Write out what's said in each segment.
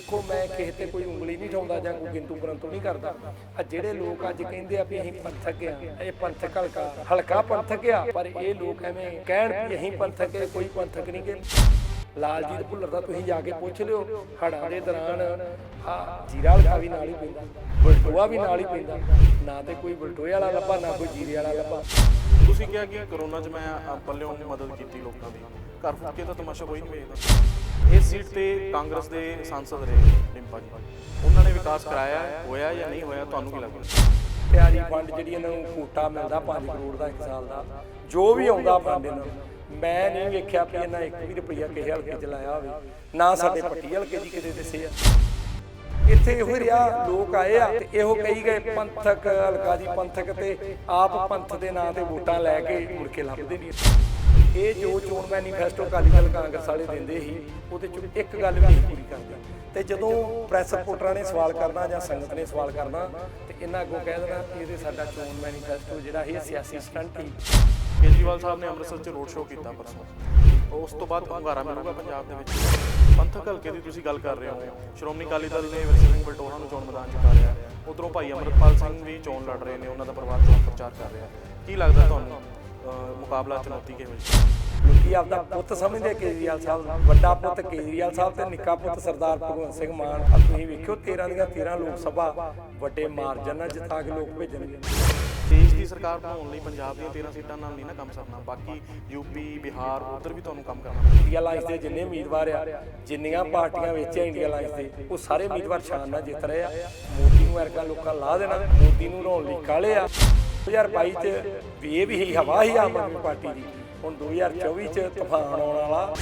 ਦੇਖੋ, ਮੈਂ ਕਿਸੇ ਤੇ ਕੋਈ ਉਂਗਲੀ ਨਹੀਂ ਠਾਉਂਦਾ ਜਾਂ ਕੋਈ ਗਿੰਤੂ ਪਰੰਤੂ ਨਹੀਂ ਕਰਦਾ। ਆ ਜਿਹੜੇ ਲੋਕ ਅੱਜ ਕਹਿੰਦੇ ਆ ਵੀ ਅਸੀਂ ਪੰਥਕ ਆ, ਇਹ ਪੰਥਕ ਹਲਕਾ ਹਲਕਾ ਪੰਥਕ ਆ, ਪਰ ਇਹ ਲੋਕ ਐਵੇਂ ਕਹਿਣ ਵੀ ਅਸੀਂ ਪੰਥਕ ਆ, ਕੋਈ ਪੰਥਕ ਨਹੀਂ ਗੇ। ਲਾਲਜੀਤ ਭੁੱਲਰ ਦਾ ਤੁਸੀਂ ਜਾ ਕੇ ਪੁੱਛ ਲਿਓ ਹੜਾਂ ਦੇ ਦੌਰਾਨ ਆ ਜੀਰਾ ਹਲਕਾ ਵੀ ਨਾਲ ਹੀ ਪੈਂਦਾ, ਬਲਟੋਆ ਵੀ ਨਾਲ ਹੀ ਪੈਂਦਾ, ਨਾ ਤੇ ਕੋਈ ਬਲਟੋਏ ਵਾਲਾ ਲੱਭਾ, ਨਾ ਕੋਈ ਜੀਰੇ ਵਾਲਾ ਲੱਭਾ। ਤੁਸੀਂ ਕਿਹਾ ਕਿ ਕਰੋਨਾ 'ਚ ਮੈਂ ਪੱਲਿਓਂ ਮਦਦ ਕੀਤੀ ਲੋਕਾਂ ਦੀ। ਘਰ ਫੁੱਟ ਕੇ ਤਮਾਸ਼ਾ ਕੋਈ ਨਹੀਂ ਵੇਖਦਾ। ਇਸ ਸੀਟ ਤੇ ਕਾਂਗਰਸ ਦੇ ਸਾਂਸਦ ਰਹੇ ਡਿੰਪਾ ਜੀ। ਉਹਨਾਂ ਨੇ ਵਿਕਾਸ ਕਰਾਇਆ, ਹੋਇਆ ਜਾਂ ਨਹੀਂ ਹੋਇਆ, ਤੁਹਾਨੂੰ ਕੀ ਲੱਗਦਾ? ਤਿਆਰੀ ਫੰਡ ਜਿਹੜੀ ਇਹਨਾਂ ਨੂੰ ਕੋਟਾ ਮਿਲਦਾ 5 ਕਰੋੜ ਦਾ ਇੱਕ ਸਾਲ ਦਾ, ਜੋ ਵੀ ਆਉਂਦਾ ਫੰਡ ਇਹਨਾਂ ਨੂੰ। ਮੈਂ ਨਹੀਂ ਵੇਖਿਆ ਵੀ ਇਹਨਾਂ 1 ਵੀ ਰੁਪਈਆ ਕਿਸੇ ਹਲਕੇ ਚ ਲਾਇਆ ਹੋਵੇ, ਨਾ ਸਾਡੇ ਪੱਟੀ ਹਲਕੇ ਜੀ ਕਿਤੇ ਦੱਸੇ ਆ। ਇੱਥੇ ਇਹੋ ਰਿਹਾ, ਲੋਕ ਆਏ ਆ ਤੇ ਇਹੋ ਕਹੀ ਗਏ, ਪੰਥਕ ਹਲਕਾ ਜੀ, ਪੰਥਕ ਤੇ ਆਪ ਪੰਥ ਦੇ ਨਾਂ ਤੇ ਵੋਟਾਂ ਲੈ ਕੇ ਮੁੜ ਕੇ ਲੱਭਦੇ ਨਹੀਂ। ਇਹ ਜੋ ਚੋਣ ਮੈਨੀਫੈਸਟੋ ਅਕਾਲੀ ਦਲ ਕਾਂਗਰਸ ਵਾਲੇ ਦਿੰਦੇ ਸੀ, ਉਹਦੇ ਚ ਇੱਕ ਗੱਲ ਵੀ ਨਹੀਂ ਪੂਰੀ ਕਰਦੇ। ਤੇ ਜਦੋਂ ਪ੍ਰੈਸ ਰਿਪੋਰਟਰਾਂ ਨੇ ਸਵਾਲ ਕਰਨਾ ਜਾਂ ਸੰਗਤ ਨੇ ਸਵਾਲ ਕਰਨਾ, ਤੇ ਇਹਨਾਂ ਅੱਗੋਂ ਕਹਿ ਦੇਣਾ ਕਿ ਇਹਦੇ ਸਾਡਾ ਚੋਣ ਮੈਨੀਫੈਸਟੋ ਜਿਹੜਾ ਇਹ ਸਿਆਸੀ ਸਟੰਟ ਹੀ। ਕੇਜਰੀਵਾਲ ਸਾਹਿਬ ਨੇ ਅੰਮ੍ਰਿਤਸਰ 'ਚ ਰੋਡ ਸ਼ੋਅ ਕੀਤਾ ਪਰਸੋਂ। ਉਸ ਤੋਂ ਬਾਅਦ ਹੁੰਗਾਰਾ ਮਿਲੂਗਾ ਪੰਜਾਬ ਦੇ ਵਿੱਚ। ਪੰਥਕ ਹਲਕੇ ਦੀ ਤੁਸੀਂ ਗੱਲ ਕਰ ਰਹੇ ਹੋ। ਸ਼੍ਰੋਮਣੀ ਅਕਾਲੀ ਦਲ ਨੇ ਵਿਰਸੇ ਬਲਟੋਹਾ ਨੂੰ ਚੋਣ ਮੈਦਾਨ 'ਚ ਉਤਾਰਿਆ ਉਧਰੋਂ ਭਾਈ ਅਮਰਪਾਲ ਸਿੰਘ ਵੀ ਚੋਣ ਲੜ ਰਹੇ ਨੇ, ਉਹਨਾਂ ਦਾ ਪਰਿਵਾਰ ਚੋਣ ਪ੍ਰਚਾਰ ਕਰ ਰਿਹਾ ਕੀ ਲੱਗਦਾ ਤੁਹਾਨੂੰ? ਮੁਕਾਬਲਾ ਚੁਣੌਤੀ ਕਿਹੋ ਜਿਹੀ ਲੋਕੀ ਆਪਦਾ ਪੁੱਤ ਸਮਝਦੇ ਕੇਜਰੀਵਾਲ ਸਾਹਿਬ। ਵੱਡਾ ਪੁੱਤ ਕੇਜਰੀਵਾਲ ਸਾਹਿਬ ਤੇ ਨਿੱਕਾ ਪੁੱਤ ਸਰਦਾਰ ਭਗਵੰਤ ਸਿੰਘ ਮਾਨ। ਤੁਸੀਂ ਵੇਖਿਓ 13 ਦੀਆਂ 13 ਲੋਕ ਸਭਾ ਵੱਡੇ ਮਾਰਜਨ ਨਾਲ ਜਿੱਤਾ ਕੇ ਲੋਕ ਭੇਜਣਗੇ ਦੇਸ਼ ਦੀ ਸਰਕਾਰ ਬਣਾਉਣ ਲਈ ਪੰਜਾਬ ਦੀਆਂ 13 ਸੀਟਾਂ ਨਾਲ ਨਹੀਂ ਨਾ ਕੰਮ ਸਰਨਾ। ਬਾਕੀ ਯੂਪੀ ਬਿਹਾਰ ਉਧਰ ਵੀ ਤੁਹਾਨੂੰ ਕੰਮ ਕਰਨਾ। ਇੰਡੀਆ ਲਾਈਨਸ ਦੇ ਜਿੰਨੇ ਉਮੀਦਵਾਰ ਆ ਜਿੰਨੀਆਂ ਪਾਰਟੀਆਂ ਵਿੱਚ ਆ ਇੰਡੀਆ ਲਾਈਨਸ ਦੇ ਉਹ ਸਾਰੇ ਉਮੀਦਵਾਰ ਸ਼ਾਨ ਨਾਲ ਜਿੱਤ ਰਹੇ ਆ। ਮੋਦੀ ਨੂੰ ਅਰਕਾ ਲੋਕਾਂ ਲਾ ਦੇਣਾ ਮੋਦੀ ਨੂੰ ਹਰਾਉਣ ਲਈ ਕਾਲੇ ਆ। 2022 ਚ ਵੀ ਇਹ ਵੀ ਹਵਾ ਹੀ ਆਮ ਆਦਮੀ ਪਾਰਟੀ ਦੀ। ਹੁਣ 2024 ਚ ਤੂਫਾਨ ਆਉਣ ਵਾਲਾ।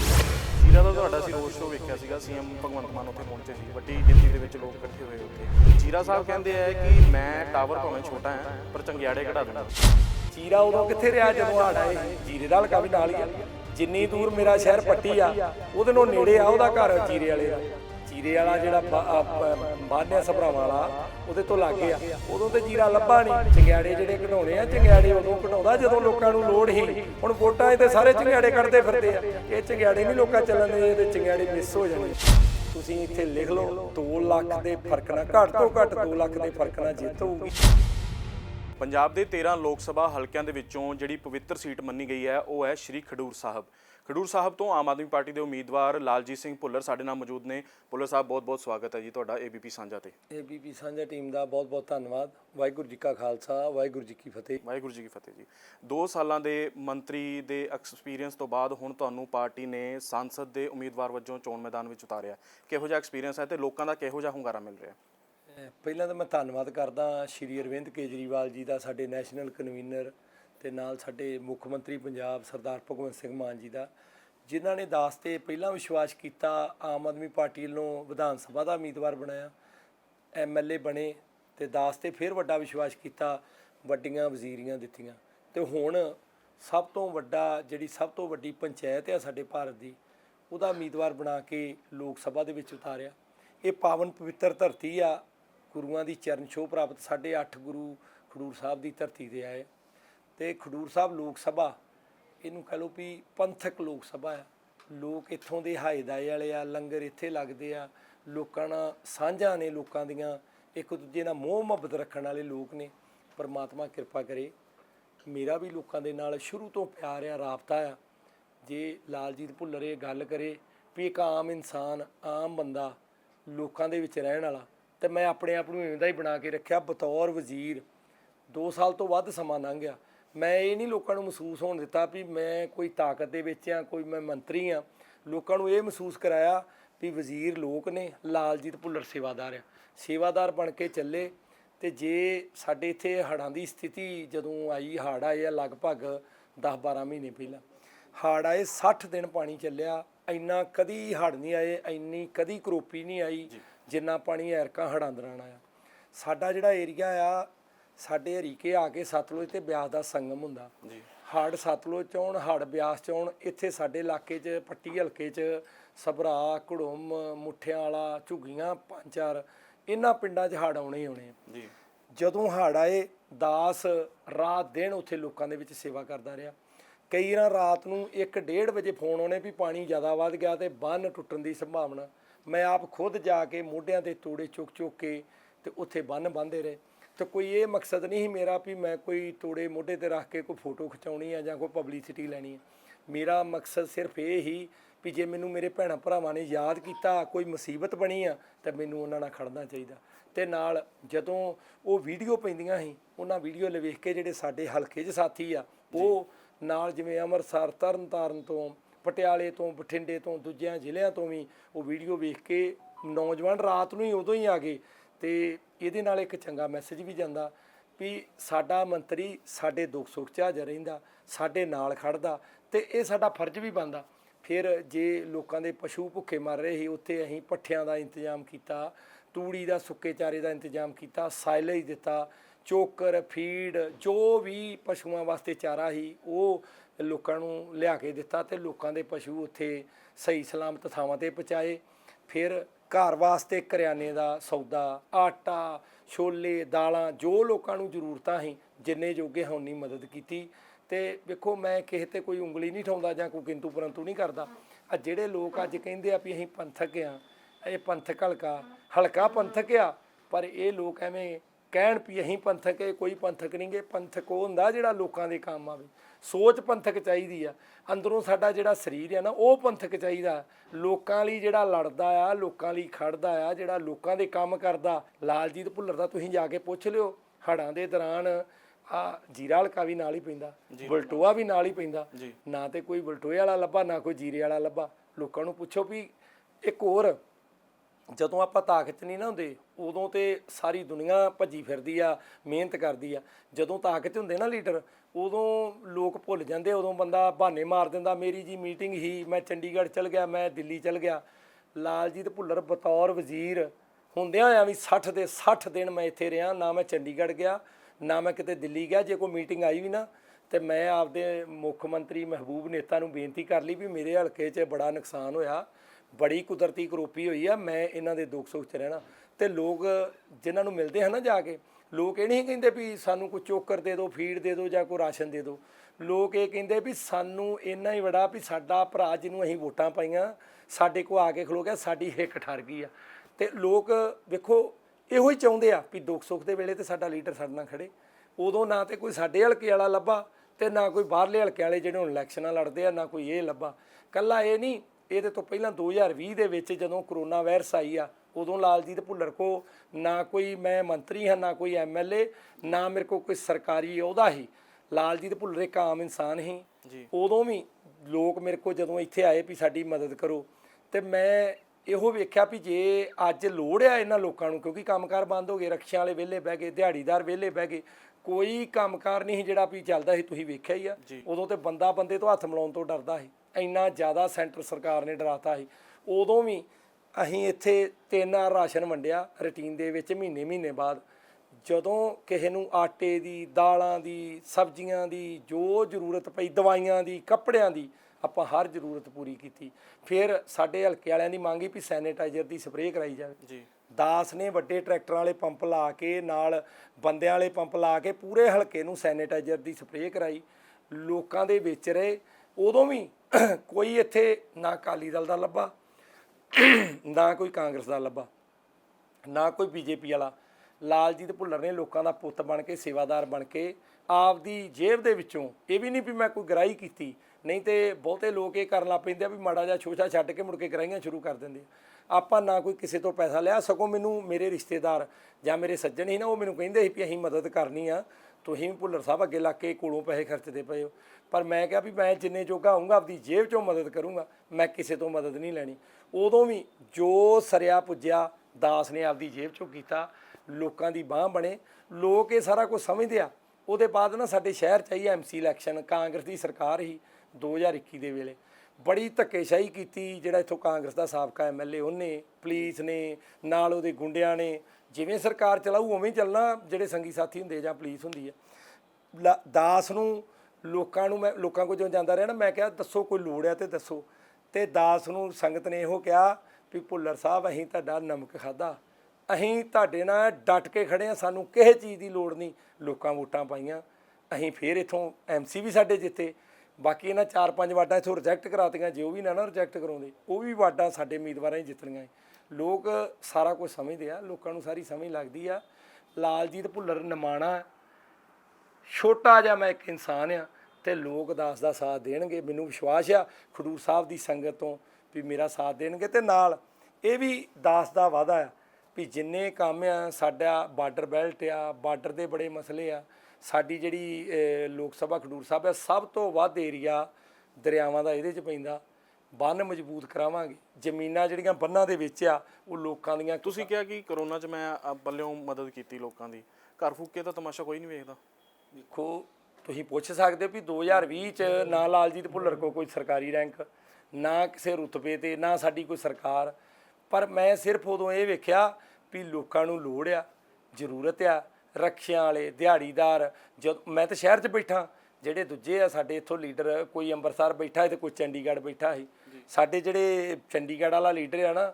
ਜੀਰਾ ਦਾ ਤੁਹਾਡਾ ਸੀ ਰੋਡ ਸ਼ੋਅ ਵੇਖਿਆ ਸੀਗਾ ਸੀਐਮ ਭਗਵੰਤ ਮਾਨ ਉੱਥੇ ਪਹੁੰਚੇ ਸੀ ਵੱਡੀ ਗਿਣਤੀ ਦੇ ਵਿੱਚ ਲੋਕ ਇਕੱਠੇ ਹੋਏ ਉੱਥੇ। ਜੀਰਾ ਸਾਹਿਬ ਕਹਿੰਦੇ ਆ ਕਿ ਮੈਂ ਟਾਵਰ ਭਾਵੇਂ ਛੋਟਾ ਹੈ ਪਰ ਚੰਗਿਆੜੇ ਘਟਾ ਦੇਣਾ ਚੀਰਾ ਉਦੋਂ ਕਿੱਥੇ ਰਿਹਾ ਜਦੋਂ ਹਾੜ ਆਏ ਜੀਰੇ ਦਾ ਹਲਕਾ ਵੀ ਨਾਲ ਹੀ ਆ। ਜਿੰਨੀ ਦੂਰ ਮੇਰਾ ਸ਼ਹਿਰ ਪੱਟੀ ਆ ਉਹਦੇ ਨੂੰ ਨੇੜੇ ਆ ਉਹਦਾ ਘਰ ਚੀਰੇ ਵਾਲੇ ਦਾ। ਚੀਰੇ ਵਾਲਾ ਜਿਹੜਾ ਬਾਨਿਆ ਸਭਰਾਵਾਂ ਵਾਲਾ, ਉਹਦੇ ਤੋਂ ਲੱਗੇ ਆ ਉਦੋਂ ਤੇ ਜੀਰਾ ਲੱਭਾ ਨਹੀਂ। ਚੰਗਿਆੜੇ ਜਿਹੜੇ ਘਟਾਉਣੇ ਆ, ਚੰਗਿਆੜੇ ਉਦੋਂ ਘਟਾਉਂਦਾ ਜਦੋਂ ਲੋਕਾਂ ਨੂੰ ਲੋੜ ਸੀ। ਹੁਣ ਵੋਟਾਂ ਤੇ ਸਾਰੇ ਚੰਗਿਆੜੇ ਕੱਢਦੇ ਫਿਰਦੇ ਆ। ਇਹ ਚੰਗਿਆੜੇ ਨਹੀਂ ਲੋਕਾਂ ਚੱਲਣ ਦੇ ਤੇ ਚੰਗਿਆੜੇ ਮਿਸ ਹੋ ਜਾਣੇ। ਤੁਸੀਂ ਇੱਥੇ ਲਿਖ ਲਓ 2 ਲੱਖ ਦੇ ਫ਼ਰਕ ਨਾਲ, ਘੱਟ ਤੋਂ ਘੱਟ 2 ਲੱਖ ਦੇ ਫ਼ਰਕ ਨਾਲ ਜਿੱਤ ਹੋਊਗੀ। ਪੰਜਾਬ ਦੇ 13 ਲੋਕ ਸਭਾ ਹਲਕਿਆਂ ਦੇ ਵਿੱਚੋਂ ਜਿਹੜੀ ਪਵਿੱਤਰ ਸੀਟ ਮੰਨੀ ਗਈ ਹੈ, ਉਹ ਹੈ ਸ਼੍ਰੀ ਖਡੂਰ ਸਾਹਿਬ। ਖਡੂਰ ਸਾਹਿਬ ਤੋਂ ਆਮ ਆਦਮੀ ਪਾਰਟੀ ਦੇ ਉਮੀਦਵਾਰ ਲਾਲਜੀਤ ਸਿੰਘ ਭੁੱਲਰ ਸਾਡੇ ਨਾਲ ਮੌਜੂਦ ਨੇ। ਭੁੱਲਰ ਸਾਹਿਬ ਬਹੁਤ-ਬਹੁਤ ਸਵਾਗਤ ਹੈ ਜੀ ਤੁਹਾਡਾ ਏਬੀਪੀ ਸਾਂਝਾ ਤੇ। ਏਬੀਪੀ ਸਾਂਝਾ ਟੀਮ ਦਾ ਬਹੁਤ-ਬਹੁਤ ਧੰਨਵਾਦ। ਵਾਹਿਗੁਰੂ ਜੀ ਕਾ ਖਾਲਸਾ ਵਾਹਿਗੁਰੂ ਜੀ ਕੀ ਫਤਿਹ। ਵਾਹਿਗੁਰੂ ਜੀ ਕੀ ਫਤਿਹ ਜੀ। 2 ਸਾਲਾਂ ਦੇ ਮੰਤਰੀ ਦੇ ਐਕਸਪੀਰੀਅੰਸ ਤੋਂ ਬਾਅਦ ਹੁਣ ਤੁਹਾਨੂੰ ਪਾਰਟੀ ਨੇ ਸੰਸਦ ਦੇ ਉਮੀਦਵਾਰ ਵਜੋਂ ਚੋਣ ਮੈਦਾਨ ਵਿੱਚ ਉਤਾਰਿਆ। ਕਿਹੋ ਜਿਹਾ ਐਕਸਪੀਰੀਅੰਸ ਹੈ ਤੇ ਲੋਕਾਂ ਦਾ ਕਿਹੋ ਜਿਹਾ ਹੁੰਗਾਰਾ ਮਿਲ ਰਿਹਾ? ਪਹਿਲਾਂ ਤਾਂ ਮੈਂ ਧੰਨਵਾਦ ਕਰਦਾ ਸ਼੍ਰੀ ਅਰਵਿੰਦ ਕੇਜਰੀਵਾਲ ਜੀ ਦਾ ਸਾਡੇ ਨੈਸ਼ਨਲ ਕਨਵੀਨਰ ਤੇ ਨਾਲ ਸਾਡੇ ਮੁੱਖ ਮੰਤਰੀ ਪੰਜਾਬ ਸਰਦਾਰ ਭਗਵੰਤ ਸਿੰਘ ਮਾਨ ਜੀ ਦਾ, ਜਿਨ੍ਹਾਂ ਨੇ ਦਾਸ ਤੇ ਪਹਿਲਾਂ ਵਿਸ਼ਵਾਸ ਕੀਤਾ ਆਮ ਆਦਮੀ ਪਾਰਟੀ ਵੱਲੋਂ ਵਿਧਾਨ ਸਭਾ ਦਾ ਉਮੀਦਵਾਰ ਬਣਾਇਆ ਐਮਐਲਏ ਬਣੇ ਤੇ ਦਾਸ ਤੇ ਫਿਰ ਵੱਡਾ ਵਿਸ਼ਵਾਸ ਕੀਤਾ, ਵੱਡੀਆਂ ਵਜ਼ੀਰੀਆਂ ਦਿੱਤੀਆਂ। ਤੇ ਹੁਣ ਸਭ ਤੋਂ ਵੱਡਾ, ਜਿਹੜੀ ਸਭ ਤੋਂ ਵੱਡੀ ਪੰਚਾਇਤ ਆ ਸਾਡੇ ਭਾਰਤ ਦੀ, ਉਹਦਾ ਉਮੀਦਵਾਰ ਬਣਾ ਕੇ ਲੋਕ ਸਭਾ ਦੇ ਵਿੱਚ ਉਤਾਰਿਆ। ਇਹ ਪਾਵਨ ਪਵਿੱਤਰ ਧਰਤੀ ਆ, ਗੁਰੂਆਂ ਦੀ ਚਰਨ ਛੋਹ ਪ੍ਰਾਪਤ ਸਾਡੇ 8 ਗੁਰੂ ਖਡੂਰ ਸਾਹਿਬ ਦੀ ਧਰਤੀ ਤੇ ਆਏ। ਤੇ ਖਡੂਰ ਸਾਹਿਬ ਲੋਕ ਸਭਾ, ਇਹਨੂੰ ਕਹ ਲਓ ਵੀ ਪੰਥਕ ਲੋਕ ਸਭਾ ਆ। ਲੋਕ ਇੱਥੋਂ ਦੇ ਹਾਇਦਾਏ ਵਾਲੇ ਆ, ਲੰਗਰ ਇੱਥੇ ਲੱਗਦੇ ਆ। ਲੋਕਾਂ ਨਾਲ ਸਾਂਝਾਂ ਨੇ ਲੋਕਾਂ ਦੀਆਂ, ਇੱਕ ਦੂਜੇ ਨਾਲ ਮੋਹ ਮੁਹੱਬਤ ਰੱਖਣ ਵਾਲੇ ਲੋਕ ਨੇ। ਪਰਮਾਤਮਾ ਕਿਰਪਾ ਕਰੇ। ਮੇਰਾ ਵੀ ਲੋਕਾਂ ਦੇ ਨਾਲ ਸ਼ੁਰੂ ਤੋਂ ਪਿਆਰ ਆ, ਰਾਬਤਾ ਆ। ਜੇ ਲਾਲਜੀਤ ਭੁੱਲਰ ਇਹ ਗੱਲ ਕਰੇ ਵੀ ਇੱਕ ਆਮ ਇਨਸਾਨ, ਆਮ ਬੰਦਾ ਲੋਕਾਂ ਦੇ ਵਿੱਚ ਰਹਿਣ ਵਾਲਾ, ਤੇ ਮੈਂ ਆਪਣੇ ਆਪ ਨੂੰ ਇਵੇਂ ਦਾ ਹੀ ਬਣਾ ਕੇ ਰੱਖਿਆ, ਬਤੌਰ ਵਜ਼ੀਰ। 2 ਸਾਲ ਤੋਂ ਵੱਧ ਸਮਾਂ ਲੰਘ ਗਿਆ। ਮੈਂ ਇਹ ਨਹੀਂ ਲੋਕਾਂ ਨੂੰ ਮਹਿਸੂਸ ਹੋਣ ਦਿੱਤਾ ਵੀ ਮੈਂ ਕੋਈ ਤਾਕਤ ਦੇ ਵਿੱਚ ਆ ਕੋਈ ਮੈਂ ਮੰਤਰੀ ਆ ਲੋਕਾਂ ਨੂੰ ਇਹ ਮਹਿਸੂਸ ਕਰਾਇਆ ਵੀ ਵਜ਼ੀਰ ਲੋਕ ਨੇ ਲਾਲਜੀਤ ਭੁੱਲਰ ਸੇਵਾਦਾਰ ਆ। ਸੇਵਾਦਾਰ ਬਣ ਕੇ ਚੱਲੇ ਤੇ ਜੇ ਸਾਡੇ ਇੱਥੇ ਹੜ੍ਹਾਂ ਦੀ ਸਥਿਤੀ ਜਦੋਂ ਆਈ ਆਏ ਆ ਲਗਭਗ 10-12 ਮਹੀਨੇ ਪਹਿਲਾਂ ਹੜ੍ਹ ਆਏ 60 ਦਿਨ ਪਾਣੀ ਚੱਲਿਆ ਇੰਨਾ ਕਦੀ ਹੜ੍ਹ ਨਹੀਂ ਆਏ ਇੰਨੀ ਕਦੀ ਕਰੋਪੀ ਨਹੀਂ ਆਈ ਜਿੰਨਾ ਪਾਣੀ ਐਰਕਾ ਹੜ੍ਹਾਂ ਦੌਰਾਨ ਆਇਆ। ਸਾਡਾ ਜਿਹੜਾ ਏਰੀਆ ਆ ਸਾਡੇ ਹਰੀਕੇ ਆ ਕੇ ਸਤਲੁਜ ਤੇ ਬਿਆਸ ਦਾ ਸੰਗਮ ਹੁੰਦਾ। ਜੀ। ਹੜ ਸਤਲੁਜ ਚੋਣ ਹੜ ਬਿਆਸ ਚੋਣ ਇੱਥੇ ਸਾਡੇ ਇਲਾਕੇ 'ਚ ਪੱਟੀ ਹਲਕੇ 'ਚ ਸਭਰਾ ਘੜੁੰਮ ਮੁੱਠਿਆਂ ਵਾਲਾ ਝੁੱਗੀਆਂ ਪੰਜ ਚਾਰ ਇਹਨਾਂ ਪਿੰਡਾਂ 'ਚ ਹੜ ਆਉਣੇ ਹੀ ਆਉਣੇ ਜੀ। ਜਦੋਂ ਹੜ ਆਏ ਦਾਸ ਰਾਤ ਦਿਨ ਉੱਥੇ ਲੋਕਾਂ ਦੇ ਵਿੱਚ ਸੇਵਾ ਕਰਦਾ ਰਿਹਾ। ਕਈ ਵਾਰ ਰਾਤ ਨੂੰ 1:30 ਵਜੇ ਫੋਨ ਆਉਣੇ ਵੀ ਪਾਣੀ ਜ਼ਿਆਦਾ ਵੱਧ ਗਿਆ ਤੇ ਬੰਨ ਟੁੱਟਣ ਦੀ ਸੰਭਾਵਨਾ। ਮੈਂ ਆਪ ਖੁਦ ਜਾ ਕੇ ਮੋਢਿਆਂ ਤੇ ਤੋੜੇ ਚੁੱਕ ਚੁੱਕ ਕੇ ਤੇ ਉੱਥੇ ਬੰਨ ਬੰਦੇ ਰਹੇ। ਤੇ ਕੋਈ ਇਹ ਮਕਸਦ ਨਹੀਂ ਸੀ ਮੇਰਾ ਵੀ ਮੈਂ ਕੋਈ ਤੋੜੇ ਮੋਢੇ ਤੇ ਰੱਖ ਕੇ ਕੋਈ ਫੋਟੋ ਖਿਚਾਉਣੀ ਆ ਜਾਂ ਕੋਈ ਪਬਲਿਸਿਟੀ ਲੈਣੀ ਆ। ਮੇਰਾ ਮਕਸਦ ਸਿਰਫ ਇਹ ਹੀ ਵੀ ਜੇ ਮੈਨੂੰ ਮੇਰੇ ਭੈਣਾਂ ਭਰਾਵਾਂ ਨੇ ਯਾਦ ਕੀਤਾ ਕੋਈ ਮੁਸੀਬਤ ਬਣੀ ਆ ਤਾਂ ਮੈਨੂੰ ਉਹਨਾਂ ਨਾਲ ਖੜਨਾ ਚਾਹੀਦਾ। ਤੇ ਨਾਲ ਜਦੋਂ ਉਹ ਵੀਡੀਓ ਪੈਂਦੀਆਂ ਸੀ ਉਹਨਾਂ ਵੀਡੀਓ ਲੈ ਵੇਖ ਕੇ ਜਿਹੜੇ ਸਾਡੇ ਹਲਕੇ 'ਚ ਸਾਥੀ ਆ ਉਹ ਨਾਲ ਜਿਵੇਂ ਅੰਮ੍ਰਿਤਸਰ ਤਰਨਤਾਰਨ ਤੋਂ ਪਟਿਆਲੇ ਤੋਂ ਬਠਿੰਡੇ ਤੋਂ ਦੂਜਿਆਂ ਜ਼ਿਲ੍ਹਿਆਂ ਤੋਂ ਵੀ ਉਹ ਵੀਡੀਓ ਵੇਖ ਕੇ ਨੌਜਵਾਨ ਰਾਤ ਨੂੰ ਹੀ ਉਦੋਂ ਹੀ ਆ ਗਏ। ਤੇ ਇਹਦੇ ਨਾਲ ਇੱਕ ਚੰਗਾ ਮੈਸੇਜ ਵੀ ਜਾਂਦਾ ਵੀ ਸਾਡਾ ਮੰਤਰੀ ਸਾਡੇ ਦੁੱਖ ਸੁੱਖ 'ਚ ਹਾਜ਼ਰ ਰਹਿੰਦਾ, ਸਾਡੇ ਨਾਲ ਖੜਦਾ ਤੇ ਇਹ ਸਾਡਾ ਫਰਜ਼ ਵੀ ਬਣਦਾ। ਫਿਰ ਜੇ ਲੋਕਾਂ ਦੇ ਪਸ਼ੂ ਭੁੱਖੇ ਮਰ ਰਹੇ ਸੀ, ਉੱਥੇ ਅਸੀਂ ਪੱਠਿਆਂ ਦਾ ਇੰਤਜ਼ਾਮ ਕੀਤਾ, ਤੂੜੀ ਦਾ, ਸੁੱਕੇ ਚਾਰੇ ਦਾ ਇੰਤਜ਼ਾਮ ਕੀਤਾ ਸਾਇਲੇਜ ਦਿੱਤਾ, ਚੋਕਰ, ਫੀਡ, ਜੋ ਵੀ ਪਸ਼ੂਆਂ ਵਾਸਤੇ ਚਾਰਾ ਸੀ, ਉਹ ਲੋਕਾਂ ਨੂੰ ਲਿਆ ਕੇ ਦਿੱਤਾ ਤੇ ਲੋਕਾਂ ਦੇ ਪਸ਼ੂ ਉੱਥੇ ਸਹੀ ਸਲਾਮਤ ਥਾਵਾਂ ਤੇ ਪਹੁੰਚਾਏ। ਫਿਰ ਘਰ ਵਾਸਤੇ ਕਰਿਆਨੇ ਦਾ ਸੌਦਾ, ਆਟਾ, ਛੋਲੇ, ਦਾਲਾਂ, ਜੋ ਲੋਕਾਂ ਨੂੰ ਜ਼ਰੂਰਤਾਂ ਸੀ, ਜਿੰਨੇ ਜੋਗੇ ਹਾਂ ਉਨੀ ਮਦਦ ਕੀਤੀ। ਤੇ ਵੇਖੋ, ਮੈਂ ਕਿਸੇ ਤੇ ਕੋਈ ਉਂਗਲੀ ਨਹੀਂ ਠਾਉਂਦਾ ਜਾਂ ਕੋਈ ਕਿੰਤੂ ਪਰੰਤੂ ਨਹੀਂ ਕਰਦਾ। ਆ ਜਿਹੜੇ ਲੋਕ ਅੱਜ ਕਹਿੰਦੇ ਆ ਵੀ ਅਸੀਂ ਪੰਥਕ ਆ, ਇਹ ਪੰਥਕ ਹਲਕਾ ਹਲਕਾ ਪੰਥਕ ਆ, ਪਰ ਇਹ ਲੋਕ ਐਵੇਂ ਕਹਿਣ ਵੀ ਅਸੀਂ ਪੰਥਕ ਹੈ ਕੋਈ ਪੰਥਕ ਨਹੀਂਗੇ ਪੰਥਕ ਉਹ ਹੁੰਦਾ ਜਿਹੜਾ ਲੋਕਾਂ ਦੇ ਕੰਮ ਆਵੇ। ਸੋਚ ਪੰਥਕ ਚਾਹੀਦੀ ਆ। ਅੰਦਰੋਂ ਸਾਡਾ ਜਿਹੜਾ ਸਰੀਰ ਆ ਨਾ ਉਹ ਪੰਥਕ ਚਾਹੀਦਾ। ਲੋਕਾਂ ਲਈ ਜਿਹੜਾ ਲੜਦਾ ਆ ਲੋਕਾਂ ਲਈ ਖੜਦਾ ਆ ਜਿਹੜਾ ਲੋਕਾਂ ਦੇ ਕੰਮ ਕਰਦਾ ਲਾਲਜੀਤ ਭੁੱਲਰ ਦਾ ਤੁਸੀਂ ਜਾ ਕੇ ਪੁੱਛ ਲਿਓ ਹੜਾਂ ਦੇ ਦੌਰਾਨ ਆ ਜੀਰਾ ਹਲਕਾ ਵੀ ਨਾਲ ਹੀ ਪੈਂਦਾ ਬਲਟੋਆ ਵੀ ਨਾਲ ਹੀ ਪੈਂਦਾ। ਨਾ ਤੇ ਕੋਈ ਬਲਟੋਏ ਵਾਲਾ ਲੱਭਾ ਨਾ ਕੋਈ ਜੀਰੇ ਵਾਲਾ ਲੱਭਾ। ਲੋਕਾਂ ਨੂੰ ਪੁੱਛੋ ਵੀ ਇੱਕ ਹੋਰ ਜਦੋਂ ਆਪਾਂ ਤਾਕਤ 'ਚ ਨਹੀਂ ਨਾ ਹੁੰਦੇ, ਉਦੋਂ ਤੇ ਸਾਰੀ ਦੁਨੀਆ ਭੱਜੀ ਫਿਰਦੀ ਆ, ਮਿਹਨਤ ਕਰਦੀ ਆ। ਜਦੋਂ ਤਾਕਤ ਹੁੰਦੇ ਨਾ ਲੀਡਰ, ਉਦੋਂ ਲੋਕ ਭੁੱਲ ਜਾਂਦੇ, ਉਦੋਂ ਬੰਦਾ ਬਹਾਨੇ ਮਾਰ ਦਿੰਦਾ, ਮੇਰੀ ਜੀ ਮੀਟਿੰਗ ਹੀ, ਮੈਂ ਚੰਡੀਗੜ੍ਹ ਚਲ ਗਿਆ, ਮੈਂ ਦਿੱਲੀ ਚਲ ਗਿਆ। ਲਾਲਜੀਤ ਭੁੱਲਰ ਬਤੌਰ ਵਜ਼ੀਰ ਹੁੰਦਿਆਂ ਹੋਇਆਂ ਵੀ 60 ਦੇ 60 ਦਿਨ ਮੈਂ ਇੱਥੇ ਰਿਹਾ, ਨਾ ਮੈਂ ਚੰਡੀਗੜ੍ਹ ਗਿਆ, ਨਾ ਮੈਂ ਕਿਤੇ ਦਿੱਲੀ ਗਿਆ, ਜੇ ਕੋਈ ਮੀਟਿੰਗ ਆਈ ਵੀ ਨਾ, ਤੇ ਮੈਂ ਆਪਦੇ ਮੁੱਖ ਮੰਤਰੀ ਮਹਿਬੂਬ ਨੇਤਾ ਨੂੰ ਬੇਨਤੀ ਕਰ ਲਈ ਵੀ ਮੇਰੇ ਹਲਕੇ 'ਚ ਬੜਾ ਨੁਕਸਾਨ ਹੋਇਆ। ਬੜੀ ਕੁਦਰਤੀ ਕਰੋਪੀ ਹੋਈ ਆ, ਮੈਂ ਇਹਨਾਂ ਦੇ ਦੁੱਖ ਸੁੱਖ 'ਚ ਰਹਿਣਾ। ਤੇ ਲੋਕ ਜਿਨ੍ਹਾਂ ਨੂੰ ਮਿਲਦੇ ਹਨ ਨਾ ਜਾ ਕੇ, ਲੋਕ ਇਹ ਨਹੀਂ ਕਹਿੰਦੇ ਵੀ ਸਾਨੂੰ ਕੋਈ ਚੋਕਰ ਦੇ ਦਿਓ ਫੀਡ ਦੇ ਦਿਓ ਜਾਂ ਕੋਈ ਰਾਸ਼ਨ ਦੇ ਦਿਓ ਲੋਕ ਇਹ ਕਹਿੰਦੇ ਵੀ ਸਾਨੂੰ ਇੰਨਾ ਹੀ ਬੜਾ ਵੀ ਸਾਡਾ ਭਰਾ ਜਿਹਨੂੰ ਅਸੀਂ ਵੋਟਾਂ ਪਾਈਆਂ, ਸਾਡੇ ਕੋ ਆ ਕੇ ਖਲੋ ਗਿਆ, ਸਾਡੀ ਹਿੱਕ ਠਰ ਗਈ ਆ। ਤੇ ਲੋਕ ਵੇਖੋ, ਇਹੋ ਹੀ ਚਾਹੁੰਦੇ ਆ ਵੀ ਦੁੱਖ ਸੁੱਖ ਦੇ ਵੇਲੇ ਤੇ ਸਾਡਾ ਲੀਡਰ ਸਾਡੇ ਨਾਲ ਖੜੇ ਉਦੋਂ ਨਾ ਤੇ ਕੋਈ ਸਾਡੇ ਹਲਕੇ ਵਾਲਾ ਲੱਭਾ ਤੇ ਨਾ ਕੋਈ ਬਾਹਰਲੇ ਹਲਕੇ ਵਾਲੇ ਜਿਹੜੇ ਹੁਣ ਇਲੈਕਸ਼ਨਾਂ ਲੜਦੇ ਆ, ਨਾ ਕੋਈ ਇਹ ਲੱਭਾ। ਕੱਲਾ ਇਹ ਨਹੀਂ ਇਹਦੇ ਤੋਂ ਪਹਿਲਾਂ 2020 ਦੇ ਵਿੱਚ ਜਦੋਂ ਕਰੋਨਾ ਵਾਇਰਸ ਆਈ ਆ ਉਦੋਂ ਲਾਲਜੀਤ ਭੁੱਲਰ ਕੋ ਨਾ ਕੋਈ ਮੈਂ ਮੰਤਰੀ ਹਾਂ ਨਾ ਕੋਈ ਐਮਐਲਏ ਨਾ ਮੇਰੇ ਕੋ ਕੋਈ ਸਰਕਾਰੀ ਅਹੁਦਾ ਹੀ ਲਾਲਜੀਤ ਭੁੱਲਰ ਇੱਕ ਆਮ ਇਨਸਾਨ ਹੀ ਉਦੋਂ ਵੀ ਲੋਕ ਮੇਰੇ ਕੋਲ ਜਦੋਂ ਇੱਥੇ ਆਏ ਵੀ ਸਾਡੀ ਮਦਦ ਕਰੋ ਤੇ ਮੈਂ ਇਹੋ ਵੇਖਿਆ ਵੀ ਜੇ ਅੱਜ ਲੋੜ ਆ ਇਹਨਾਂ ਲੋਕਾਂ ਨੂੰ ਕਿਉਂਕਿ ਕੰਮਕਾਰ ਬੰਦ ਹੋ ਗਏ ਰਕਸ਼ਿਆਂ ਵਾਲੇ ਵਿਹਲੇ ਬਹਿ ਗਏ ਦਿਹਾੜੀਦਾਰ ਵਿਹਲੇ ਬਹਿ ਗਏ ਕੋਈ ਕੰਮਕਾਰ ਨਹੀਂ ਸੀ ਜਿਹੜਾ ਵੀ ਚੱਲਦਾ ਸੀ ਤੁਸੀਂ ਵੇਖਿਆ ਹੀ ਆ। ਉਦੋਂ ਤੇ ਬੰਦਾ ਬੰਦੇ ਤੋਂ ਹੱਥ ਮਿਲਾਉਣ ਤੋਂ ਡਰਦਾ ਸੀ। ਇੰਨਾ ਜ਼ਿਆਦਾ ਸੈਂਟਰ ਸਰਕਾਰ ਨੇ ਡਰਾਤਾ ਸੀ। ਉਦੋਂ ਵੀ ਅਸੀਂ ਇੱਥੇ ਤਿੰਨ ਵਾਰ ਰਾਸ਼ਨ ਵੰਡਿਆ ਰੁਟੀਨ ਦੇ ਵਿੱਚ ਮਹੀਨੇ ਮਹੀਨੇ ਬਾਅਦ। ਜਦੋਂ ਕਿਸੇ ਨੂੰ ਆਟੇ ਦੀ ਦਾਲਾਂ ਦੀ ਸਬਜ਼ੀਆਂ ਦੀ ਜੋ ਜ਼ਰੂਰਤ ਪਈ ਦਵਾਈਆਂ ਦੀ ਕੱਪੜਿਆਂ ਦੀ ਆਪਾਂ ਹਰ ਜ਼ਰੂਰਤ ਪੂਰੀ ਕੀਤੀ। ਫਿਰ ਸਾਡੇ ਹਲਕੇ ਵਾਲਿਆਂ ਦੀ ਮੰਗੀ ਵੀ ਸੈਨੀਟਾਈਜ਼ਰ ਦੀ ਸਪਰੇਅ ਕਰਾਈ ਜਾਵੇ। ਜੀ। ਦਾਸ ਨੇ ਵੱਡੇ ਟਰੈਕਟਰਾਂ ਵਾਲੇ ਪੰਪ ਲਾ ਕੇ ਨਾਲ ਬੰਦਿਆਂ ਵਾਲੇ ਪੰਪ ਲਾ ਕੇ ਪੂਰੇ ਹਲਕੇ ਨੂੰ ਸੈਨੀਟਾਈਜ਼ਰ ਦੀ ਸਪਰੇਅ ਕਰਾਈ। ਲੋਕਾਂ ਦੇ ਵਿੱਚ ਰਹੇ। ਉਦੋਂ ਵੀ ਕੋਈ ਇੱਥੇ ਨਾ ਅਕਾਲੀ ਦਲ ਦਾ ਲੱਭਾ, ਨਾ ਕੋਈ ਕਾਂਗਰਸ ਦਾ ਲੱਭਾ, ਨਾ ਕੋਈ ਬੀਜੇਪੀ ਵਾਲਾ। ਲਾਲਜੀਤ ਭੁੱਲਰ ਨੇ ਲੋਕਾਂ ਦਾ ਪੁੱਤ ਬਣ ਕੇ, ਸੇਵਾਦਾਰ ਬਣ ਕੇ ਆਪ ਦੀ ਜੇਬ ਦੇ ਵਿੱਚੋਂ ਇਹ ਵੀ ਨਹੀਂ ਵੀ ਮੈਂ ਕੋਈ ਗਰਾਈ ਕੀਤੀ, ਨਹੀਂ ਤੇ ਬਹੁਤੇ ਲੋਕ ਇਹ ਕਰਨ ਲੱਗ ਪੈਂਦੇ ਆ ਵੀ ਮਾੜਾ ਜਿਹਾ ਛੋਛਾ ਛੱਡ ਕੇ ਮੁੜ ਕੇ ਗਰਾਈਆਂ ਸ਼ੁਰੂ ਕਰ ਦਿੰਦੇ ਆਪਾਂ ਨਾ ਕੋਈ ਕਿਸੇ ਤੋਂ ਪੈਸਾ ਲਿਆ, ਸਗੋਂ ਮੈਨੂੰ ਮੇਰੇ ਰਿਸ਼ਤੇਦਾਰ ਜਾਂ ਮੇਰੇ ਸੱਜਣ ਸੀ ਨਾ ਉਹ ਮੈਨੂੰ ਕਹਿੰਦੇ ਸੀ ਵੀ ਅਸੀਂ ਮਦਦ ਕਰਨੀ ਆ। ਤੁਸੀਂ ਵੀ ਭੁੱਲਰ ਸਾਹਿਬ ਅੱਗੇ ਲੱਗ ਕੇ ਕੋਲੋਂ ਪੈਸੇ ਖਰਚਦੇ ਪਏ ਹੋ। ਪਰ ਮੈਂ ਕਿਹਾ ਵੀ ਮੈਂ ਜਿੰਨੇ ਜੋਗਾ ਆਉਂਗਾ ਆਪਦੀ ਜੇਬ ਚੋਂ ਮਦਦ ਕਰੂੰਗਾ, ਮੈਂ ਕਿਸੇ ਤੋਂ ਮਦਦ ਨਹੀਂ ਲੈਣੀ। ਉਦੋਂ ਵੀ ਜੋ ਸਰਿਆ ਪੁੱਜਿਆ, ਦਾਸ ਨੇ ਆਪਦੀ ਜੇਬ ਚੋਂ ਕੀਤਾ, ਲੋਕਾਂ ਦੀ ਬਾਹ ਬਣੇ। ਲੋਕ ਇਹ ਸਾਰਾ ਕੁਝ ਸਮਝਦੇ ਆ। ਉਹਦੇ ਬਾਅਦ ਨਾ ਸਾਡੇ ਸ਼ਹਿਰ ਚ ਆਈ ਐਮਸੀ ਇਲੈਕਸ਼ਨ, ਕਾਂਗਰਸ ਦੀ ਸਰਕਾਰ ਹੀ 2021 ਦੇ ਵੇਲੇ। ਬੜੀ ਧੱਕੇਸ਼ਾਹੀ ਕੀਤੀ, ਜਿਹੜਾ ਇੱਥੋਂ ਕਾਂਗਰਸ ਦਾ ਸਾਬਕਾ ਐਮਐਲਏ ਉਹਨੇ, ਪੁਲਿਸ ਨੇ, ਨਾਲ ਉਹਦੇ ਗੁੰਡਿਆਂ ਨੇ ਜਿਵੇਂ ਸਰਕਾਰ ਚਲਾਊ, ਉਵੇਂ ਹੀ ਚੱਲਣਾ ਜਿਹੜੇ ਸੰਗੀ ਸਾਥੀ ਹੁੰਦੇ ਜਾਂ ਪੁਲਿਸ ਹੁੰਦੀ ਹੈ ਲਾ- ਦਾਸ ਨੂੰ ਲੋਕਾਂ ਨੂੰ ਮੈਂ, ਲੋਕਾਂ ਕੋਲ ਜਦੋਂ ਜਾਂਦਾ ਰਿਹਾ ਨਾ, ਮੈਂ ਕਿਹਾ, ਦੱਸੋ ਕੋਈ ਲੋੜ ਹੈ ਤੇ ਦੱਸੋ। ਤੇ ਦਾਸ ਨੂੰ ਸੰਗਤ ਨੇ ਇਹੋ ਕਿਹਾ ਵੀ ਭੁੱਲਰ ਸਾਹਿਬ, ਅਸੀਂ ਤੁਹਾਡਾ ਨਮਕ ਖਾਦਾ ਅਸੀਂ ਤੁਹਾਡੇ ਨਾਲ ਡਟ ਕੇ ਖੜੇ ਆ, ਸਾਨੂੰ ਕਿਸੇ ਚੀਜ਼ ਦੀ ਲੋੜ ਨਹੀਂ। ਲੋਕਾਂ ਵੋਟਾਂ ਪਾਈਆਂ। ਅਸੀਂ ਫੇਰ ਇਥੋਂ ਐਮਸੀ ਵੀ ਸਾਡੇ ਜਿੱਤੇ। ਬਾਕੀ ਇਹਨਾਂ ਚਾਰ ਪੰਜ ਵਾਰਡਾਂ ਇਥੋਂ ਰਿਜੈਕਟ ਕਰਾਤੀਆਂ, ਜੇ ਉਹ ਵੀ ਨਾ ਨਾ ਰਿਜੈਕਟ ਕਰਾਉਂਦੇ, ਉਹ ਵੀ ਵਾਰਡਾਂ ਸਾਡੇ ਉਮੀਦਵਾਰਾਂ ਹੀ ਜਿੱਤਣੀਆਂ ਸੀ। ਲੋਕ ਸਾਰਾ ਕੁਝ ਸਮਝਦੇ ਆ, ਲੋਕਾਂ ਨੂੰ ਸਾਰੀ ਸਮਝ ਲੱਗਦੀ ਆ। ਲਾਲਜੀਤ ਭੁੱਲਰ ਨਿਮਾਣਾ ਛੋਟਾ ਜਿਹਾ ਮੈਂ ਇੱਕ ਇਨਸਾਨ ਆ ਤੇ ਲੋਕ ਦਾਸ ਦਾ ਸਾਥ ਦੇਣਗੇ, ਮੈਨੂੰ ਵਿਸ਼ਵਾਸ ਆ ਖਡੂਰ ਸਾਹਿਬ ਦੀ ਸੰਗਤ ਤੋਂ ਵੀ ਮੇਰਾ ਸਾਥ ਦੇਣਗੇ ਤੇ ਨਾਲ ਇਹ ਵੀ ਦਾਸ ਦਾ ਵਾਅਦਾ ਆ ਵੀ ਜਿੰਨੇ ਕੰਮ ਆ, ਸਾਡਾ ਬਾਰਡਰ ਬੈਲਟ ਆ, ਬਾਰਡਰ ਦੇ ਬੜੇ ਮਸਲੇ ਆ, ਸਾਡੀ ਜਿਹੜੀ ਲੋਕ ਸਭਾ ਖਡੂਰ ਸਾਹਿਬ ਆ, ਸਭ ਤੋਂ ਵੱਧ ਏਰੀਆ ਦਰਿਆਵਾਂ ਦਾ ਇਹਦੇ ਚ ਪੈਂਦਾ। ਬੰਨ ਮਜ਼ਬੂਤ ਕਰਾਵਾਂਗੇ। ਜ਼ਮੀਨਾਂ ਜਿਹੜੀਆਂ ਬੰਨਾਂ ਦੇ ਵਿੱਚ ਆ ਉਹ ਲੋਕਾਂ ਦੀਆਂ ਤੁਸੀਂ ਕਿਹਾ ਕਿ ਕਰੋਨਾ 'ਚ ਮੈਂ ਅ, ਪੱਲਿਓਂ ਮਦਦ ਕੀਤੀ ਲੋਕਾਂ ਦੀ। ਘਰ ਫੂਕ ਤਾਂ ਤਮਾਸ਼ਾ ਕੋਈ ਨਹੀਂ ਵੇਖਦਾ। ਦੇਖੋ ਤੁਸੀਂ ਪੁੱਛ ਸਕਦੇ ਹੋ ਵੀ 2020 ਚ ਨਾ ਲਾਲਜੀਤ ਭੁੱਲਰ ਕੋ ਕੋਈ ਸਰਕਾਰੀ ਰੈਂਕ ਨਾ ਕਿਸੇ ਰੁਤਬੇ ਤੇ ਨਾ ਸਾਡੀ ਕੋਈ ਸਰਕਾਰ। ਪਰ ਮੈਂ ਸਿਰਫ ਉਦੋਂ ਇਹ ਵੇਖਿਆ ਵੀ ਲੋਕਾਂ ਨੂੰ ਲੋੜ ਆ ਜ਼ਰੂਰਤ ਆ ਰਕਸ਼ਿਆਂ ਵਾਲੇ ਦਿਹਾੜੀਦਾਰ ਜਦ ਮੈਂ ਤਾਂ ਸ਼ਹਿਰ 'ਚ ਬੈਠਾ ਜਿਹੜੇ ਦੂਜੇ ਆ ਸਾਡੇ ਇੱਥੋਂ ਲੀਡਰ ਕੋਈ ਅੰਮ੍ਰਿਤਸਰ ਬੈਠਾ ਹੈ ਤੇ ਕੋਈ ਚੰਡੀਗੜ੍ਹ ਬੈਠਾ ਹੈ ਸਾਡੇ ਜਿਹੜੇ ਚੰਡੀਗੜ੍ਹ ਵਾਲਾ ਲੀਡਰ ਆ ਨਾ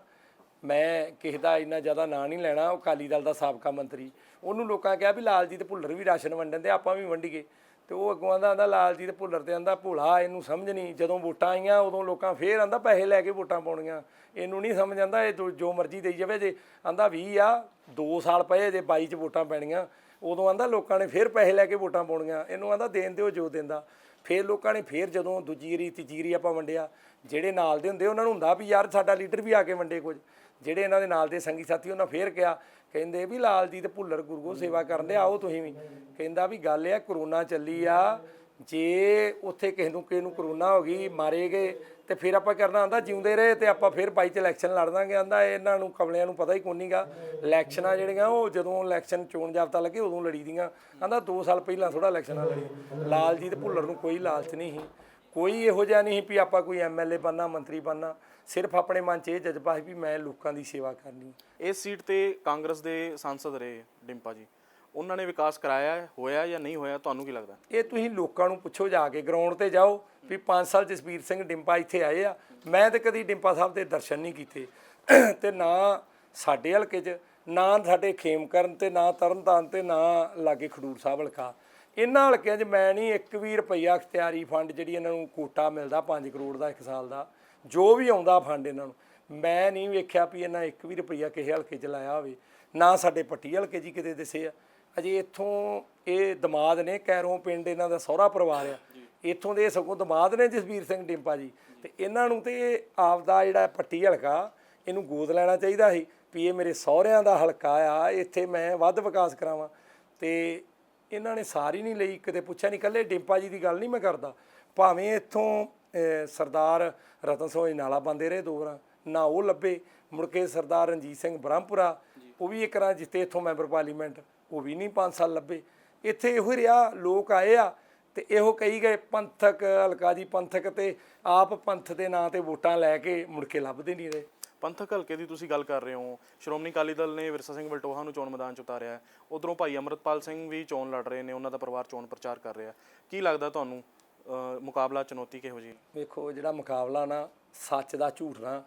ਮੈਂ ਕਿਸੇ ਦਾ ਇੰਨਾ ਜ਼ਿਆਦਾ ਨਾਂ ਨਹੀਂ ਲੈਣਾ ਉਹ ਅਕਾਲੀ ਦਲ ਦਾ ਸਾਬਕਾ ਮੰਤਰੀ। ਉਹਨੂੰ ਲੋਕਾਂ ਕਿਹਾ ਵੀ ਲਾਲਜੀਤ ਭੁੱਲਰ ਵੀ ਰਾਸ਼ਨ ਵੰਡਣ ਦੇ ਆਪਾਂ ਵੀ ਵੰਡੀਏ। ਤੇ ਉਹ ਅੱਗੋਂ ਆਂਦਾ ਆਂਦਾ ਲਾਲਜੀਤ ਭੁੱਲਰ ਤੇ ਆਂਦਾ ਭੋਲਾ ਇਹਨੂੰ ਸਮਝ ਨਹੀਂ। ਜਦੋਂ ਵੋਟਾਂ ਆਈਆਂ ਉਦੋਂ ਲੋਕਾਂ ਫੇਰ ਆਂਦਾ ਪੈਸੇ ਲੈ ਕੇ ਵੋਟਾਂ ਪਾਉਣੀਆਂ। ਇਹਨੂੰ ਨਹੀਂ ਸਮਝ ਆਂਦਾ ਇਹ ਜੋ ਮਰਜ਼ੀ ਦੇਈ ਜਾਵੇ। ਜੇ ਆਂਦਾ 20 ਆ 2 ਸਾਲ ਪਏ ਜੇ 22 ਚ ਵੋਟਾਂ ਪੈਣੀਆਂ ਉਦੋਂ ਆਂਦਾ ਲੋਕਾਂ ਨੇ ਫੇਰ ਪੈਸੇ ਲੈ ਕੇ ਵੋਟਾਂ ਪਾਉਣੀਆਂ, ਇਹਨੂੰ ਆਂਦਾ ਦੇਣ ਦਿਓ, ਜੋ ਦਿੰਦਾ। ਫੇਰ ਲੋਕਾਂ ਨੇ ਫੇਰ ਜਦੋਂ ਦੂਜੀ ਰੀ ਤੀਜੀ ਰੀ ਆਪਾਂ ਵੰਡਿਆ, ਜਿਹੜੇ ਨਾਲ ਦੇ ਹੁੰਦੇ ਉਹਨਾਂ ਨੂੰ ਹੁੰਦਾ ਵੀ ਯਾਰ ਸਾਡਾ ਲੀਡਰ ਵੀ ਆ ਕੇ ਵੰਡੇ ਕੁਝ। ਜਿਹੜੇ ਇਹਨਾਂ ਦੇ ਨਾਲ ਦੇ ਸੰਗੀ ਸਾਥੀ ਉਹਨਾਂ ਫੇਰ ਕਿਹਾ, ਕਹਿੰਦੇ ਵੀ ਲਾਲ ਜੀ ਤੇ ਭੁੱਲਰ ਗੁਰਗੋ ਸੇਵਾ ਕਰਨ ਦੇ, ਆਓ ਤੁਸੀਂ ਵੀ। ਕਹਿੰਦਾ ਵੀ ਗੱਲ ਆ, ਕਰੋਨਾ ਚੱਲੀ ਆ, ਜੇ ਉੱਥੇ ਕਿਸੇ ਨੂੰ ਕਿਸੇ ਨੂੰ ਕਰੋਨਾ ਹੋ ਗਈ, ਮਾਰੇ ਗਏ ਤੇ ਫਿਰ ਆਪਾਂ ਕਰਨਾ ਆਂਦਾ ਜਿਉਂਦੇ ਰਹੇ ਤੇ ਆਪਾਂ ਫਿਰ ਬਾਈ ਚ ਇਲੈਕਸ਼ਨ ਲੜ ਦਾਂਗੇ ਆਂਦਾ ਇਹਨਾਂ ਨੂੰ ਕਮਲਿਆਂ ਨੂੰ ਪਤਾ ਹੀ ਕੋਈ ਨਹੀਂਗਾ ਇਲੈਕਸ਼ਨਾਂ ਜਿਹੜੀਆਂ ਉਹ ਜਦੋਂ ਇਲੈਕਸ਼ਨ ਚੋਣ ਜਾਬਤਾ ਲੱਗੇ ਉਦੋਂ ਲੜੀ ਦੀਆਂ। ਆਂਦਾ 2 ਸਾਲ ਪਹਿਲਾਂ ਥੋੜਾ ਇਲੈਕਸ਼ਨਾਂ ਲੜੀ ਲਾਲ ਜੀ ਤੇ ਭੁੱਲਰ ਨੂੰ ਕੋਈ ਲਾਲਚ ਨਹੀਂ ਸੀ। ਕੋਈ ਇਹੋ ਜਿਹਾ ਨਹੀਂ ਵੀ ਆਪਾਂ ਕੋਈ ਐਮਐਲਏ ਬਣਨਾ ਮੰਤਰੀ ਬਣਨਾ। ਸਿਰਫ ਆਪਣੇ ਮਨ 'ਚ ਇਹ ਜਜ਼ਬਾ ਸੀ ਵੀ ਮੈਂ ਲੋਕਾਂ ਦੀ ਸੇਵਾ ਕਰਨੀ ਇਸ ਸੀਟ ਤੇ ਕਾਂਗਰਸ ਦੇ ਸਾਂਸਦ ਰਹੇ ਡਿੰਪਾ ਜੀ। ਉਹਨਾਂ ਨੇ ਵਿਕਾਸ ਕਰਾਇਆ ਹੋਇਆ ਜਾਂ ਨਹੀਂ ਹੋਇਆ ਤੁਹਾਨੂੰ ਕੀ ਲੱਗਦਾ? ਇਹ ਤੁਸੀਂ ਲੋਕਾਂ ਨੂੰ ਪੁੱਛੋ ਜਾ ਕੇ ਗਰਾਊਂਡ ਤੇ ਜਾਓ। ਵੀ 5 ਸਾਲ ਜਸਵੀਰ ਸਿੰਘ ਡਿੰਪਾ ਇੱਥੇ ਆਏ ਆ। ਮੈਂ ਤੇ ਕਦੀ ਡਿੰਪਾ ਸਾਹਿਬ ਦੇ ਦਰਸ਼ਨ ਨਹੀਂ ਕੀਤੇ। ਤੇ ਨਾ ਸਾਡੇ ਹਲਕੇ 'ਚ, ਨਾ ਸਾਡੇ ਖੇਮਕਰਨ ਤੇ, ਨਾ ਤਰਨਤਾਰਨ ਤੇ, ਨਾ ਲਾਗੇ ਖਡੂਰ ਸਾਹਿਬ ਹਲਕਾ। ਇਹਨਾਂ ਹਲਕਿਆਂ 'ਚ ਮੈਂ ਨਹੀਂ, ਇੱਕ ਵੀ ਰੁਪਈਆ ਅਖਤਿਆਰੀ ਫੰਡ ਜਿਹੜੀ ਇਹਨਾਂ ਨੂੰ ਕੋਟਾ ਮਿਲਦਾ 5 ਕਰੋੜ ਦਾ ਇੱਕ ਸਾਲ ਦਾ, ਜੋ ਵੀ ਆਉਂਦਾ ਫੰਡ ਇਹਨਾਂ ਨੂੰ। ਮੈਂ ਨਹੀਂ ਵੇਖਿਆ ਵੀ ਇਹਨਾਂ ਇੱਕ ਵੀ ਰੁਪਈਆ ਕਿਸੇ ਹਲਕੇ 'ਚ ਲਾਇਆ ਹੋਵੇ। ਨਾ ਸਾਡੇ ਪੱਟੀ ਹਲਕੇ 'ਚ ਹੀ ਕਿਤੇ ਦਿਸੇ ਆ। ਅਜੇ ਇੱਥੋਂ ਇਹ ਦਮਾਦ ਨੇ, ਕੈਰੋਂ ਪਿੰਡ ਇਹਨਾਂ ਦਾ ਸਹੁਰਾ ਪਰਿਵਾਰ ਆ। ਇੱਥੋਂ ਦੇ ਸਗੋਂ ਦਮਾਦ ਨੇ ਜਸਵੀਰ ਸਿੰਘ ਡਿੰਪਾ ਜੀ। ਤੇ ਇਹਨਾਂ ਨੂੰ ਤੇ ਆਪਦਾ ਜਿਹੜਾ ਪੱਟੀ ਹਲਕਾ, ਇਹਨੂੰ ਗੋਦ ਲੈਣਾ ਚਾਹੀਦਾ ਸੀ ਵੀ ਇਹ ਮੇਰੇ ਸਹੁਰਿਆਂ ਦਾ ਹਲਕਾ ਆ, ਇੱਥੇ ਮੈਂ ਵੱਧ ਵਿਕਾਸ ਕਰਾਵਾਂ। ਤੇ ਇਹਨਾਂ ਨੇ ਸਾਰੀ ਨਹੀਂ ਲਈ, ਕਿਤੇ ਪੁੱਛਿਆ ਨਹੀਂ ਕੱਲੇ ਡਿੰਪਾ ਜੀ ਦੀ ਗੱਲ ਨਹੀਂ ਮੈਂ ਕਰਦਾ। ਭਾਵੇਂ ਇੱਥੋਂ ਸਰਦਾਰ ਰਤਨ ਸਿੰਘ ਨਾਲਾ ਬੰਦੇ ਰਹੇ ਦੋ ਵਾਰਾਂ, ਨਾ ਉਹ ਲੱਭੇ। ਮੁੜ ਕੇ ਸਰਦਾਰ ਰਣਜੀਤ ਸਿੰਘ ਬ੍ਰਹਮਪੁਰਾ, ਉਹ ਵੀ ਇੱਕ ਰਾਂ ਜਿੱਤੇ ਇੱਥੋਂ ਮੈਂਬਰ ਪਾਰਲੀਮੈਂਟ, ਉਹ ਵੀ ਨਹੀਂ 5 ਸਾਲ ਲੱਭੇ। ਇੱਥੇ ਇਹੋ ਹੀ ਰਿਹਾ, ਲੋਕ ਆਏ ਆ ਤੇ ਇਹੋ ਕਹੀ ਗਏ ਪੰਥਕ ਹਲਕਾ ਜੀ ਪੰਥਕ ਤੇ ਆਪ ਪੰਥ ਦੇ ਨਾਂ ਤੇ ਵੋਟਾਂ ਲੈ ਕੇ ਮੁੜ ਕੇ ਲੱਭਦੇ ਨਹੀਂ ਰਹੇ। ਪੰਥਕ ਹਲਕੇ ਦੀ ਤੁਸੀਂ ਗੱਲ ਕਰ ਰਹੇ ਹੋ ਸ਼੍ਰੋਮਣੀ ਅਕਾਲੀ ਦਲ ਨੇ ਵਿਰਸਾ ਸਿੰਘ ਬਲਟੋਹਾ ਨੂੰ ਚੋਣ ਮੈਦਾਨ 'ਚ ਉਤਾਰਿਆ ਹੈ। ਉਧਰੋਂ ਭਾਈ ਅਮਰਤਪਾਲ ਸਿੰਘ ਵੀ ਚੋਣ ਲੜ ਰਹੇ ਨੇ ਉਹਨਾਂ ਦਾ ਪਰਿਵਾਰ ਚੋਣ ਪ੍ਰਚਾਰ ਕਰ ਰਿਹਾ ਕੀ ਲੱਗਦਾ ਤੁਹਾਨੂੰ ਮੁਕਾਬਲਾ ਚੁਣੌਤੀ ਕਿਹੋ ਜੀ ਵੇਖੋ ਜਿਹੜਾ ਮੁਕਾਬਲਾ ਨਾ ਸੱਚ ਦਾ ਝੂਠ ਨਾ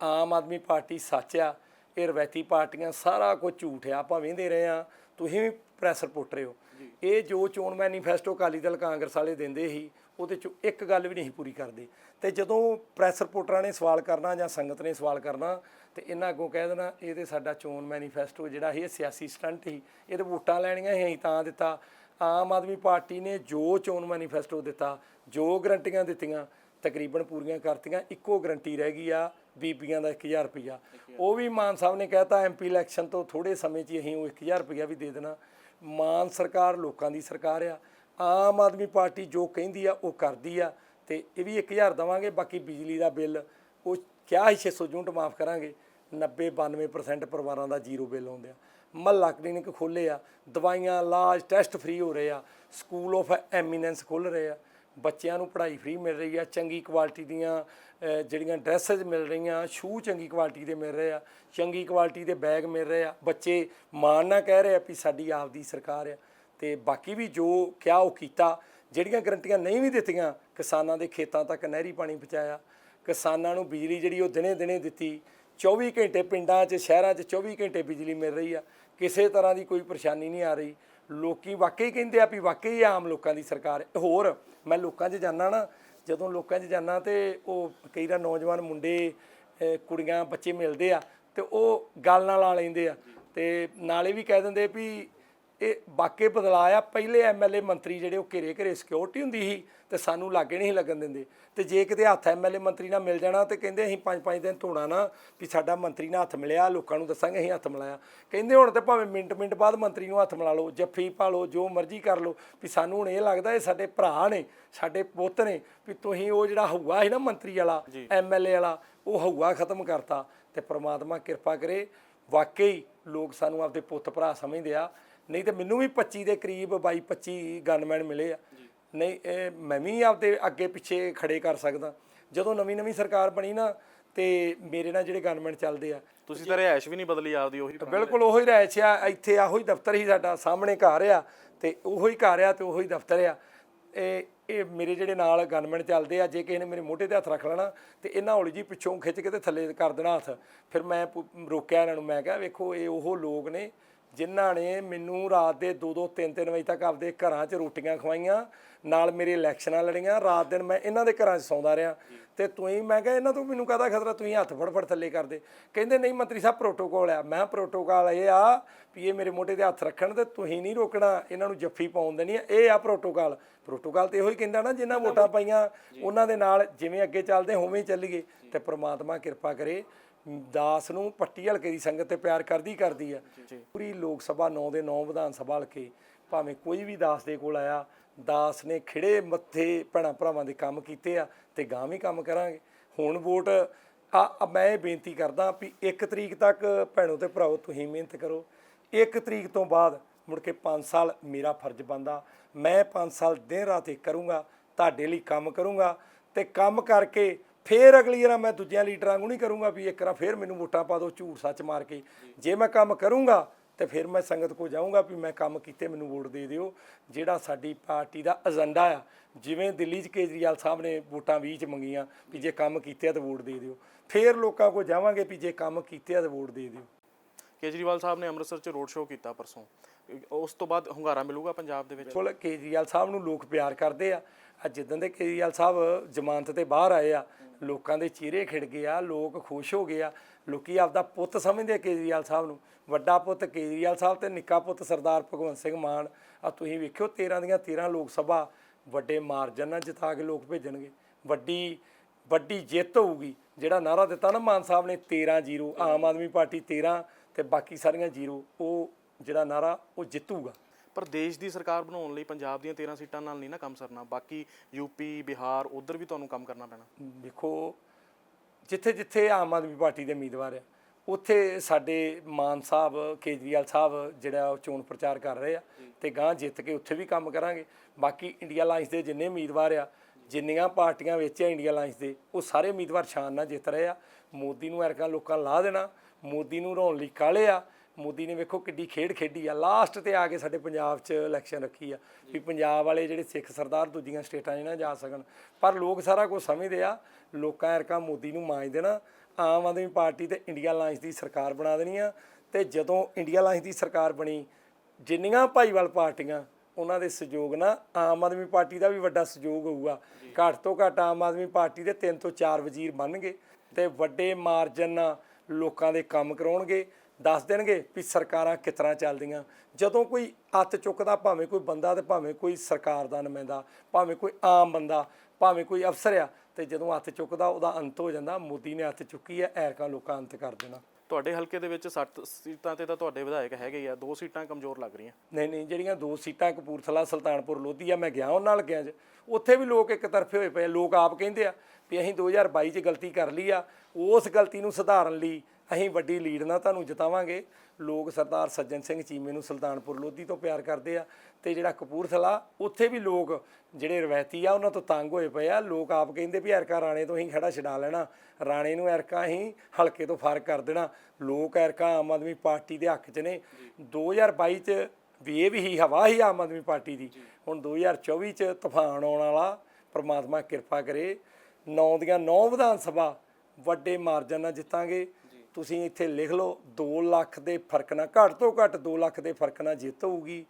ਆਮ ਆਦਮੀ ਪਾਰਟੀ ਸੱਚ ਆ ਇਹ ਰਵੈਤੀ ਪਾਰਟੀਆਂ ਸਾਰਾ ਕੁਝ ਝੂਠ ਆ ਆਪਾਂ ਵੇਂਦੇ ਰਹੇ ਆ ਤੁਸੀਂ ਵੀ ਪ੍ਰੈਸ ਰਿਪੋਰਟਰ ਹੋ। ਇਹ ਜੋ ਚੋਣ ਮੈਨੀਫੈਸਟੋ ਅਕਾਲੀ ਦਲ ਕਾਂਗਰਸ ਵਾਲੇ ਦਿੰਦੇ ਸੀ, ਉਹਦੇ ਚ ਇੱਕ ਗੱਲ ਵੀ ਨਹੀਂ ਸੀ ਪੂਰੀ ਕਰਦੇ। ਤੇ ਜਦੋਂ ਪ੍ਰੈਸ ਰਿਪੋਰਟਰਾਂ ਨੇ ਸਵਾਲ ਕਰਨਾ ਜਾਂ ਸੰਗਤ ਨੇ ਸਵਾਲ ਕਰਨਾ, ਤੇ ਇਹਨਾਂ ਅੱਗੋਂ ਕਹਿ ਦੇਣਾ, ਇਹ ਤੇ ਸਾਡਾ ਚੋਣ ਮੈਨੀਫੈਸਟੋ ਜਿਹੜਾ ਸੀ, ਇਹ ਸਿਆਸੀ ਸਟੰਟ ਸੀ। ਇਹ ਤੇ ਵੋਟਾਂ ਲੈਣੀਆਂ ਸੀ, ਅਸੀਂ ਤਾਂ ਦਿੱਤਾ। ਆਮ ਆਦਮੀ ਪਾਰਟੀ ਨੇ ਜੋ ਚੋਣ ਮੈਨੀਫੈਸਟੋ ਦਿੱਤਾ, ਜੋ ਗਰੰਟੀਆਂ ਦਿੱਤੀਆਂ ਤਕਰੀਬਨ ਪੂਰੀਆਂ ਕਰਤੀਆਂ, ਇੱਕੋ ਗਰੰਟੀ ਰਹਿ ਗਈ ਆ ਬੀਬੀਆਂ ਦਾ 1000 ਰੁਪਿਆ ਉਹ ਵੀ ਮਾਨ ਸਾਹਿਬ ਨੇ ਕਹਿਤਾ ਐਮਪੀ ਇਲੈਕਸ਼ਨ ਤੋਂ ਥੋੜੇ ਸਮੇਂ 'ਚ ਹੀ ਅਸੀਂ ਉਹ 1000 ਰੁਪਿਆ ਵੀ ਦੇ ਦੇਣਾ। ਮਾਨ ਸਰਕਾਰ ਲੋਕਾਂ ਦੀ ਸਰਕਾਰ ਆ। ਆਮ ਆਦਮੀ ਪਾਰਟੀ ਜੋ ਕਹਿੰਦੀ ਆ, ਉਹ ਕਰਦੀ ਆ ਤੇ ਇਹ ਵੀ 1000 ਦਵਾਂਗੇ, ਬਾਕੀ ਬਿਜਲੀ ਦਾ ਬਿੱਲ, ਉਹ ਕਿਹਾ ਸੀ 600 ਯੂਨਿਟ ਮਾਫ ਕਰਾਂਗੇ। 90 92% ਪਰਿਵਾਰਾਂ ਦਾ ਜ਼ੀਰੋ ਬਿੱਲ ਆਉਂਦੇ ਆ। ਮਹੱਲਾ ਕਲੀਨਿਕ ਖੋਲੇ ਆ, ਦਵਾਈਆਂ, ਇਲਾਜ ਟੈਸਟ ਫ੍ਰੀ ਹੋ ਰਹੇ ਆ। ਸਕੂਲ ਆਫ ਐਮੀਨੈਂਸ ਖੁੱਲ ਰਹੇ ਆ। ਬੱਚਿਆਂ ਨੂੰ ਪੜ੍ਹਾਈ ਫ੍ਰੀ ਮਿਲ ਰਹੀ ਆ, ਚੰਗੀ ਕੁਆਲਿਟੀ ਦੀਆਂ ਜਿਹੜੀਆਂ ਡਰੈਸਸ ਮਿਲ ਰਹੀਆਂ ਸ਼ੂ ਚੰਗੀ ਕੁਆਲਿਟੀ ਦੇ ਮਿਲ ਰਹੇ ਆ, ਚੰਗੀ ਕੁਆਲਿਟੀ ਦੇ ਬੈਗ ਮਿਲ ਰਹੇ ਆ। ਬੱਚੇ ਮਾਣ ਨਾਲ ਕਹਿ ਰਹੇ ਆ ਵੀ ਸਾਡੀ ਆਪਦੀ ਸਰਕਾਰ ਆ। ਤੇ ਬਾਕੀ ਵੀ ਜੋ ਕਿਹਾ ਉਹ ਕੀਤਾ, ਜਿਹੜੀਆਂ ਗਰੰਟੀਆਂ ਨਹੀਂ ਵੀ ਦਿੱਤੀਆਂ, ਕਿਸਾਨਾਂ ਦੇ ਖੇਤਾਂ ਤੱਕ ਨਹਿਰੀ ਪਾਣੀ ਪਹੁੰਚਾਇਆ, ਕਿਸਾਨਾਂ ਨੂੰ ਬਿਜਲੀ ਜਿਹੜੀ ਉਹ ਦਿਨੇ ਦਿਨੇ ਦਿੱਤੀ 24 ਘੰਟੇ ਪਿੰਡਾਂ 'ਚ, ਸ਼ਹਿਰਾਂ 'ਚ 24 ਘੰਟੇ ਬਿਜਲੀ ਮਿਲ ਰਹੀ ਆ। ਕਿਸੇ ਤਰ੍ਹਾਂ ਦੀ ਕੋਈ ਪਰੇਸ਼ਾਨੀ ਨਹੀਂ ਆ ਰਹੀ। ਲੋਕੀ ਵਾਕਈ ਕਹਿੰਦੇ ਆ ਵੀ ਵਾਕਈ ਇਹ ਆਮ ਲੋਕਾਂ ਦੀ ਸਰਕਾਰ ਹੈ। ਹੋਰ, ਮੈਂ ਲੋਕਾਂ 'ਚ ਜਾਣਾ ਨਾ, ਜਦੋਂ ਲੋਕਾਂ 'ਚ ਜਾਣਾ ਤੇ ਉਹ ਕਈ ਵਾਰ ਨੌਜਵਾਨ ਮੁੰਡੇ, ਅਹ, ਕੁੜੀਆਂ, ਬੱਚੇ ਮਿਲਦੇ ਆ ਤੇ ਉਹ ਗੱਲ ਨਾਲ ਆ ਲੈਂਦੇ ਆ ਤੇ ਨਾਲੇ ਵੀ ਕਹਿ ਦਿੰਦੇ ਵੀ ਇਹ ਵਾਕੇ ਬਦਲਾਇਆ ਪਹਿਲੇ ਐਮਐਲਏ ਮੰਤਰੀ ਜਿਹੜੇ ਉਹ ਘੇਰੇ ਘੇਰੇ ਸਿਕਿਉਰਿਟੀ ਹੁੰਦੀ ਸੀ ਤੇ ਸਾਨੂੰ ਲਾਗੇ ਨਹੀਂ ਲੱਗਣ ਦਿੰਦੇ। ਤੇ ਜੇ ਕਿਤੇ ਹੱਥ ਐਮਐਲਏ ਮੰਤਰੀ ਨਾਲ ਮਿਲ ਜਾਣਾ ਤੇ ਕਹਿੰਦੇ ਅਸੀਂ ਪੰਜ ਪੰਜ ਦਿਨ ਧੋਣਾ ਨਾ ਵੀ ਸਾਡਾ ਮੰਤਰੀ ਨਾਲ ਹੱਥ ਮਿਲਿਆ ਲੋਕਾਂ ਨੂੰ ਦੱਸਾਂਗੇ ਅਸੀਂ ਹੱਥ ਮਿਲਾਇਆ। ਕਹਿੰਦੇ ਹੁਣ ਤੇ ਭਾਵੇਂ ਮਿੰਟ ਮਿੰਟ ਬਾਅਦ ਮੰਤਰੀ ਨੂੰ ਹੱਥ ਮਿਲਾ ਲਓ ਜੱਫੀ ਪਾ ਲਓ ਜੋ ਮਰਜ਼ੀ ਕਰ ਲਓ ਵੀ ਸਾਨੂੰ ਹੁਣ ਇਹ ਲੱਗਦਾ ਇਹ ਸਾਡੇ ਭਰਾ ਨੇ ਸਾਡੇ ਪੁੱਤ ਨੇ ਵੀ ਤੁਸੀਂ ਉਹ ਜਿਹੜਾ ਹਊਆ ਸੀ ਨਾ ਮੰਤਰੀ ਵਾਲਾ ਐਮਐਲਏ ਵਾਲਾ ਉਹ ਹਊਆ ਖਤਮ ਕਰਤਾ ਤੇ ਪ੍ਰਮਾਤਮਾ ਕਿਰਪਾ ਕਰੇ। ਵਾਕਈ ਲੋਕ ਸਾਨੂੰ ਆਪਦੇ ਪੁੱਤ ਭਰਾ ਸਮਝਦੇ ਆ ਨਹੀਂ ਤੇ ਮੈਨੂੰ ਵੀ 25 ਦੇ ਕਰੀਬ 22 25 ਗਨਮੈਨ ਮਿਲੇ ਆ। ਨਹੀਂ ਇਹ ਮੈਂ ਵੀ ਆਪਦੇ ਅੱਗੇ ਪਿੱਛੇ ਖੜੇ ਕਰ ਸਕਦਾ। ਜਦੋਂ ਨਵੀਂ ਨਵੀਂ ਸਰਕਾਰ ਬਣੀ ਨਾ ਤੇ ਮੇਰੇ ਨਾਲ ਜਿਹੜੇ ਗਨਮੈਨ ਚੱਲਦੇ ਆ। ਤੁਸੀਂ ਤਾਂ ਰਿਹਾਇਸ਼ ਵੀ ਨਹੀਂ ਬਦਲੀ ਆਪਦੀ ਉਹੀ ਬਿਲਕੁਲ ਉਹੀ ਰਹਿ ਆ। ਇੱਥੇ ਆਹੋ ਹੀ ਦਫ਼ਤਰ ਹੀ ਸਾਡਾ ਸਾਹਮਣੇ ਘਰ ਆ ਤੇ ਉਹੋ ਹੀ ਘਰ ਆ ਤੇ ਉਹੋ ਹੀ ਦਫ਼ਤਰ ਆ। ਇਹ ਇਹ ਮੇਰੇ ਜਿਹੜੇ ਨਾਲ ਗਨਮੈਨ ਚੱਲਦੇ ਆ ਜੇ ਕਿਸੇ ਨੇ ਮੇਰੇ ਮੋਢੇ ਤੇ ਹੱਥ ਰੱਖ ਲੈਣਾ ਤੇ ਇਹਨਾਂ ਹੌਲੀ ਜੀ ਪਿੱਛੋਂ ਖਿੱਚ ਕੇ ਤੇ ਥੱਲੇ ਕਰ ਦੇਣਾ ਹੱਥ। ਫਿਰ ਮੈਂ ਰੋਕਿਆ ਇਹਨਾਂ ਨੂੰ ਮੈਂ ਕਿਹਾ ਵੇਖੋ ਇਹ ਉਹ ਲੋਕ ਨੇ ਜਿਨ੍ਹਾਂ ਨੇ ਮੈਨੂੰ ਰਾਤ ਦੇ 2-2 3-3 ਵਜੇ ਤੱਕ ਆਪਦੇ ਘਰਾਂ 'ਚ ਰੋਟੀਆਂ ਖਵਾਈਆਂ ਨਾਲ ਮੇਰੇ ਇਲੈਕਸ਼ਨਾਂ ਲੜੀਆਂ ਰਾਤ ਦਿਨ ਮੈਂ ਇਹਨਾਂ ਦੇ ਘਰਾਂ 'ਚ ਸੌਂਦਾ ਰਿਹਾ। ਤੇ ਤੁਸੀਂ ਮੈਂ ਕਿਹਾ ਇਹਨਾਂ ਤੋਂ ਮੈਨੂੰ ਕਾਹਦਾ ਖਤਰਾ ਤੁਸੀਂ ਹੱਥ ਫੜ ਫੜ ਥੱਲੇ ਕਰਦੇ ਕਹਿੰਦੇ ਨਹੀਂ ਮੰਤਰੀ ਸਾਹਿਬ ਪ੍ਰੋਟੋਕਾਲ ਆ। ਮੈਂ ਪ੍ਰੋਟੋਕਾਲ ਇਹ ਆ ਵੀ ਇਹ ਮੇਰੇ ਮੋਢੇ ਤੇ ਹੱਥ ਰੱਖਣ ਤੇ ਤੁਸੀਂ ਨਹੀਂ ਰੋਕਣਾ ਇਹਨਾਂ ਨੂੰ ਜੱਫੀ ਪਾਉਣ ਦੇਣੀ ਆ। ਇਹ ਆ ਪ੍ਰੋਟੋਕਾਲ ਪ੍ਰੋਟੋਕਾਲ ਤੇ ਇਹੋ ਹੀ ਕਹਿੰਦਾ ਨਾ ਜਿਨ੍ਹਾਂ ਵੋਟਾਂ ਪਾਈਆਂ ਉਹਨਾਂ ਦੇ ਨਾਲ ਜਿਵੇਂ ਅੱਗੇ ਚੱਲਦੇ ਹੋਵੇਂ ਚੱਲੀਏ। ਤੇ ਪ੍ਰਮਾਤਮਾ ਕਿਰਪਾ ਕਰੇ ਦਾਸ ਨੂੰ ਪੱਟੀ ਹਲਕੇ ਦੀ ਸੰਗਤ ਤੇ ਪਿਆਰ ਕਰਦੀ ਕਰਦੀ ਆ। ਪੂਰੀ ਲੋਕ ਸਭਾ 9 ਦੇ 9 ਵਿਧਾਨ ਸਭਾ ਹਲਕੇ ਭਾਵੇਂ ਕੋਈ ਵੀ ਦਾਸ ਦੇ ਕੋਲ ਆਇਆ ਦਾਸ ਨੇ ਖਿੜੇ ਮੱਥੇ ਭੈਣਾਂ ਭਰਾਵਾਂ ਦੇ ਕੰਮ ਕੀਤੇ ਆ ਤੇ ਗਾਂ ਵੀ ਕੰਮ ਕਰਾਂਗੇ। ਹੁਣ ਵੋਟ ਆ ਮੈਂ ਇਹ ਬੇਨਤੀ ਕਰਦਾ ਵੀ 1 ਤਰੀਕ ਤੱਕ ਭੈਣੋ ਤੇ ਭਰਾਓ ਤੁਸੀਂ ਮਿਹਨਤ ਕਰੋ। 1 ਤਰੀਕ ਤੋਂ ਬਾਅਦ ਮੁੜ ਕੇ 5 ਸਾਲ ਮੇਰਾ ਫਰਜ਼ ਬੰਦਾ ਮੈਂ 5 ਸਾਲ ਦਿਨ ਰਾਤ ਕਰੂੰਗਾ ਤੁਹਾਡੇ ਲਈ ਕੰਮ ਕਰੂੰਗਾ ਤੇ ਕੰਮ ਕਰਕੇ ਫੇਰ ਅਗਲੀ ਵਾਰ ਮੈਂ ਦੂਜਿਆਂ ਲੀਡਰਾਂ ਨੂੰ ਨਹੀਂ ਕਰੂੰਗਾ ਵੀ ਇੱਕ ਵਾਰ ਫੇਰ ਮੈਨੂੰ ਵੋਟਾਂ ਪਾ ਦਿਓ ਝੂਠ ਸੱਚ ਮਾਰ ਕੇ। ਜੇ ਮੈਂ ਕੰਮ ਕਰੂੰਗਾ ਤੇ ਫਿਰ ਮੈਂ ਸੰਗਤ ਕੋ ਜਾਊਂਗਾ ਵੀ ਮੈਂ ਕੰਮ ਕੀਤੇ ਮੈਨੂੰ ਵੋਟ ਦੇ ਦਿਓ। ਜਿਹੜਾ ਸਾਡੀ ਪਾਰਟੀ ਦਾ ਏਜੰਡਾ ਆ ਜਿਵੇਂ ਦਿੱਲੀ 'ਚ ਕੇਜਰੀਵਾਲ ਸਾਹਿਬ ਨੇ ਵੋਟਾਂ 20 ਚ ਮੰਗੀਆਂ ਵੀ ਜੇ ਕੰਮ ਕੀਤੇ ਆ ਤਾਂ ਵੋਟ ਦੇ ਦਿਓ। ਫੇਰ ਲੋਕਾਂ ਕੋ ਜਾਵਾਂਗੇ ਵੀ ਜੇ ਕੰਮ ਕੀਤੇ ਆ ਤਾਂ ਵੋਟ ਦੇ ਦਿਓ। ਕੇਜਰੀਵਾਲ ਸਾਹਿਬ ਨੇ ਅੰਮ੍ਰਿਤਸਰ 'ਚ ਰੋਡ ਸ਼ੋਅ ਕੀਤਾ ਪਰਸੋਂ। ਉਸ ਤੋਂ ਬਾਅਦ ਹੁੰਗਾਰਾ ਮਿਲੂਗਾ ਪੰਜਾਬ ਦੇ ਵਿੱਚ? ਕੋਲ ਕੇਜਰੀਵਾਲ ਸਾਹਿਬ ਨੂੰ ਲੋਕ ਪਿਆਰ ਕਰਦੇ ਆ। ਅੱਜ ਜਿੱਦਾਂ ਦੇ ਕੇਜਰੀਵਾਲ ਸਾਹਿਬ ਜ਼ਮਾਨਤ ਤੇ ਬਾਹਰ ਆਏ ਆ ਲੋਕਾਂ ਦੇ ਚਿਹਰੇ ਖਿੜ ਗਏ ਆ, ਲੋਕ ਖੁਸ਼ ਹੋ ਗਏ ਆ। ਲੋਕੀ ਆਪਦਾ ਪੁੱਤ ਸਮਝਦੇ ਆ ਕੇਜਰੀਵਾਲ ਸਾਹਿਬ ਨੂੰ। ਵੱਡਾ ਪੁੱਤ ਕੇਜਰੀਵਾਲ ਸਾਹਿਬ ਤੇ ਨਿੱਕਾ ਪੁੱਤ ਸਰਦਾਰ ਭਗਵੰਤ ਸਿੰਘ ਮਾਨ। ਆ ਤੁਸੀਂ ਵੇਖਿਓ 13 ਦੀਆਂ 13 ਲੋਕ ਸਭਾ ਵੱਡੇ ਮਾਰਜਨ ਨਾਲ ਜਿਤਾ ਕੇ ਲੋਕ ਭੇਜਣਗੇ। ਵੱਡੀ ਵੱਡੀ ਜਿੱਤ ਹੋਊਗੀ। ਜਿਹੜਾ ਨਾਰਾ ਦਿੱਤਾ ਨਾ ਮਾਨ ਸਾਹਿਬ ਨੇ 13 ਜ਼ੀਰੋ, ਆਮ ਆਦਮੀ ਪਾਰਟੀ 13 ਤੇ ਬਾਕੀ ਸਾਰੀਆਂ ਜ਼ੀਰੋ, ਉਹ ਜਿਹੜਾ ਨਾਰਾ ਉਹ ਜਿੱਤੂਗਾ। ਪਰ ਦੇਸ਼ ਦੀ ਸਰਕਾਰ ਬਣਾਉਣ ਲਈ ਪੰਜਾਬ ਦੀਆਂ 13 ਸੀਟਾਂ ਨਾਲ ਨਹੀਂ ਨਾ ਕੰਮ ਸਰਨਾ। ਬਾਕੀ ਯੂਪੀ ਬਿਹਾਰ, ਉਧਰ ਵੀ ਤੁਹਾਨੂੰ ਕੰਮ ਕਰਨਾ ਪੈਣਾ। ਦੇਖੋ ਜਿੱਥੇ ਜਿੱਥੇ ਆਮ ਆਦਮੀ ਪਾਰਟੀ ਦੇ ਉਮੀਦਵਾਰ ਆ, ਉੱਥੇ ਸਾਡੇ ਮਾਨ ਸਾਹਿਬ, ਕੇਜਰੀਵਾਲ ਸਾਹਿਬ ਜਿਹੜਾ ਉਹ ਚੋਣ ਪ੍ਰਚਾਰ ਕਰ ਰਹੇ ਆ ਤੇ ਗਾਂ ਜਿੱਤ ਕੇ ਉੱਥੇ ਵੀ ਕੰਮ ਕਰਾਂਗੇ। ਬਾਕੀ ਇੰਡੀਆ ਅਲਾਈਅੰਸ ਦੇ ਜਿੰਨੇ ਉਮੀਦਵਾਰ ਆ, ਜਿੰਨੀਆਂ ਪਾਰਟੀਆਂ ਵਿੱਚ ਆ ਇੰਡੀਆ ਅਲਾਈਅੰਸ ਦੇ, ਉਹ ਸਾਰੇ ਉਮੀਦਵਾਰ ਸ਼ਾਨ ਨਾਲ ਜਿੱਤ ਰਹੇ ਆ। ਮੋਦੀ ਨੂੰ ਐਰਕਾਂ ਲੋਕਾਂ ਲਾ ਦੇਣਾ, ਮੋਦੀ ਨੂੰ ਹਰਾਉਣ ਲਈ ਕਾਲੇ ਆ ਮੋਦੀ ਨੇ ਵੇਖੋ ਕਿੱਡੀ ਖੇਡ ਖੇਡੀ ਆ। ਲਾਸਟ ਤੇ ਆ ਕੇ ਸਾਡੇ ਪੰਜਾਬ 'ਚ ਇਲੈਕਸ਼ਨ ਰੱਖੀ ਆ ਵੀ ਪੰਜਾਬ ਵਾਲੇ ਜਿਹੜੇ ਸਿੱਖ ਸਰਦਾਰ ਦੂਜੀਆਂ ਸਟੇਟਾਂ 'ਚ ਨਾ ਜਾ ਸਕਣ। ਪਰ ਲੋਕ ਸਾਰਾ ਕੁਝ ਸਮਝਦੇ ਆ, ਲੋਕਾਂ ਐਰਕਾਂ ਮੋਦੀ ਨੂੰ ਮਾਂਜ ਦੇਣਾ, ਆਮ ਆਦਮੀ ਪਾਰਟੀ ਤੇ ਇੰਡੀਆ ਲਾਇੰਸ ਦੀ ਸਰਕਾਰ ਬਣਾ ਦੇਣੀ ਆ ਤੇ ਜਦੋਂ ਇੰਡੀਆ ਲਾਇੰਸ ਦੀ ਸਰਕਾਰ ਬਣੀ, ਜਿੰਨੀਆਂ ਭਾਈਵਾਲ ਪਾਰਟੀਆਂ, ਉਹਨਾਂ ਦੇ ਸਹਿਯੋਗ ਨਾਲ ਆਮ ਆਦਮੀ ਪਾਰਟੀ ਦਾ ਵੀ ਵੱਡਾ ਸਹਿਯੋਗ ਹੋਊਗਾ। ਘੱਟ ਤੋਂ ਘੱਟ ਆਮ ਆਦਮੀ ਪਾਰਟੀ ਦੇ 3 ਤੋਂ 4 ਵਜ਼ੀਰ ਬਣਨਗੇ ਤੇ ਵੱਡੇ ਮਾਰਜਨ ਨਾਲ ਲੋਕਾਂ ਦੇ ਕੰਮ ਕਰਾਉਣਗੇ, ਦੱਸ ਦੇਣਗੇ ਵੀ ਸਰਕਾਰਾਂ ਕਿਸ ਤਰ੍ਹਾਂ ਚੱਲਦੀਆਂ। ਜਦੋਂ ਕੋਈ ਹੱਥ ਚੁੱਕਦਾ, ਭਾਵੇਂ ਕੋਈ ਬੰਦਾ ਤੇ ਭਾਵੇਂ ਕੋਈ ਸਰਕਾਰ ਦਾ ਨੁਮਾਇੰਦਾ, ਭਾਵੇਂ ਕੋਈ ਆਮ ਬੰਦਾ, ਭਾਵੇਂ ਕੋਈ ਅਫਸਰ ਆ, ਤੇ ਜਦੋਂ ਹੱਥ ਚੁੱਕਦਾ, ਉਹਦਾ ਅੰਤ ਹੋ ਜਾਂਦਾ, ਮੋਦੀ ਨੇ ਹੱਥ ਚੁੱਕੀ ਹੈ ਐਰਕਾਂ ਲੋਕਾਂ ਅੰਤ ਕਰ ਦੇਣਾ। ਤੁਹਾਡੇ ਹਲਕੇ ਦੇ ਵਿੱਚ 60 ਸੀਟਾਂ ਤੇ ਤਾਂ ਤੁਹਾਡੇ ਵਿਧਾਇਕ ਹੈਗੇ ਹੀ ਆ, ਦੋ ਸੀਟਾਂ ਕਮਜ਼ੋਰ ਲੱਗ ਰਹੀਆਂ। ਨਹੀਂ ਨਹੀਂ, ਜਿਹੜੀਆਂ ਦੋ ਸੀਟਾਂ ਕਪੂਰਥਲਾ, ਸੁਲਤਾਨਪੁਰ, ਲੋਧੀ ਆ, ਮੈਂ ਗਿਆ ਉਹਨਾਂ ਨਾਲ ਗਿਆ 'ਚ। ਉੱਥੇ ਵੀ ਲੋਕ ਇੱਕ ਤਰਫੇ ਹੋਏ ਪਏ ਲੋਕ ਆਪ ਕਹਿੰਦੇ ਆ ਵੀ ਅਸੀਂ 2022 'ਚ ਗਲਤੀ ਕਰ ਲਈ ਆ, ਉਸ ਗਲਤੀ ਨੂੰ ਸੁਧਾਰਨ ਲਈ ਅਸੀਂ ਵੱਡੀ ਲੀਡ ਨਾਲ ਤੁਹਾਨੂੰ ਜਿਤਾਵਾਂਗੇ। ਲੋਕ ਸਰਦਾਰ ਸੱਜਣ ਸਿੰਘ ਚੀਮੇ ਨੂੰ ਸੁਲਤਾਨਪੁਰ ਲੋਧੀ ਤੋਂ ਪਿਆਰ ਕਰਦੇ ਆ ਤੇ ਜਿਹੜਾ ਕਪੂਰਥਲਾ, ਉੱਥੇ ਵੀ ਲੋਕ ਜਿਹੜੇ ਰਵਾਇਤੀ ਆ, ਉਹਨਾਂ ਤੋਂ ਤੰਗ ਹੋਏ ਪਏ ਆ। ਲੋਕ ਆਪ ਕਹਿੰਦੇ ਵੀ ਐਰਕਾ ਰਾਣੇ ਤੋਂ ਹੀ ਖੜਾ ਛਡਾ ਲੈਣਾ। ਰਾਣੇ ਨੂੰ ਐਰਕਾ ਹੀ ਹਲਕੇ ਤੋਂ ਫ਼ਰਕ ਕਰ ਦੇਣਾ। ਲੋਕ ਐਰਕਾ ਆਮ ਆਦਮੀ ਪਾਰਟੀ ਦੇ ਹੱਕ 'ਚ ਨੇ। 2022 'ਚ ਵੀ ਇਹ ਵੀ ਹੀ ਹਵਾ ਹੀ ਆਮ ਆਦਮੀ ਪਾਰਟੀ ਦੀ। ਹੁਣ 2024 'ਚ ਤੂਫਾਨ ਆਉਣ ਵਾਲਾ, ਪ੍ਰਮਾਤਮਾ ਕਿਰਪਾ ਕਰੇ। ਨੌ ਦੀਆਂ ਨੌ ਵਿਧਾਨ ਸਭਾ ਵੱਡੇ ਮਾਰਜਨ ਨਾਲ ਜਿੱਤਾਂਗੇ। ਤੁਸੀਂ ਇੱਥੇ ਲਿਖ ਲਓ 2 ਲੱਖ ਦੇ ਫ਼ਰਕ ਨਾਲ ਘੱਟ ਤੋਂ ਘੱਟ 2 ਲੱਖ ਦੇ ਫ਼ਰਕ ਨਾਲ ਜਿੱਤ ਹੋਊਗੀ।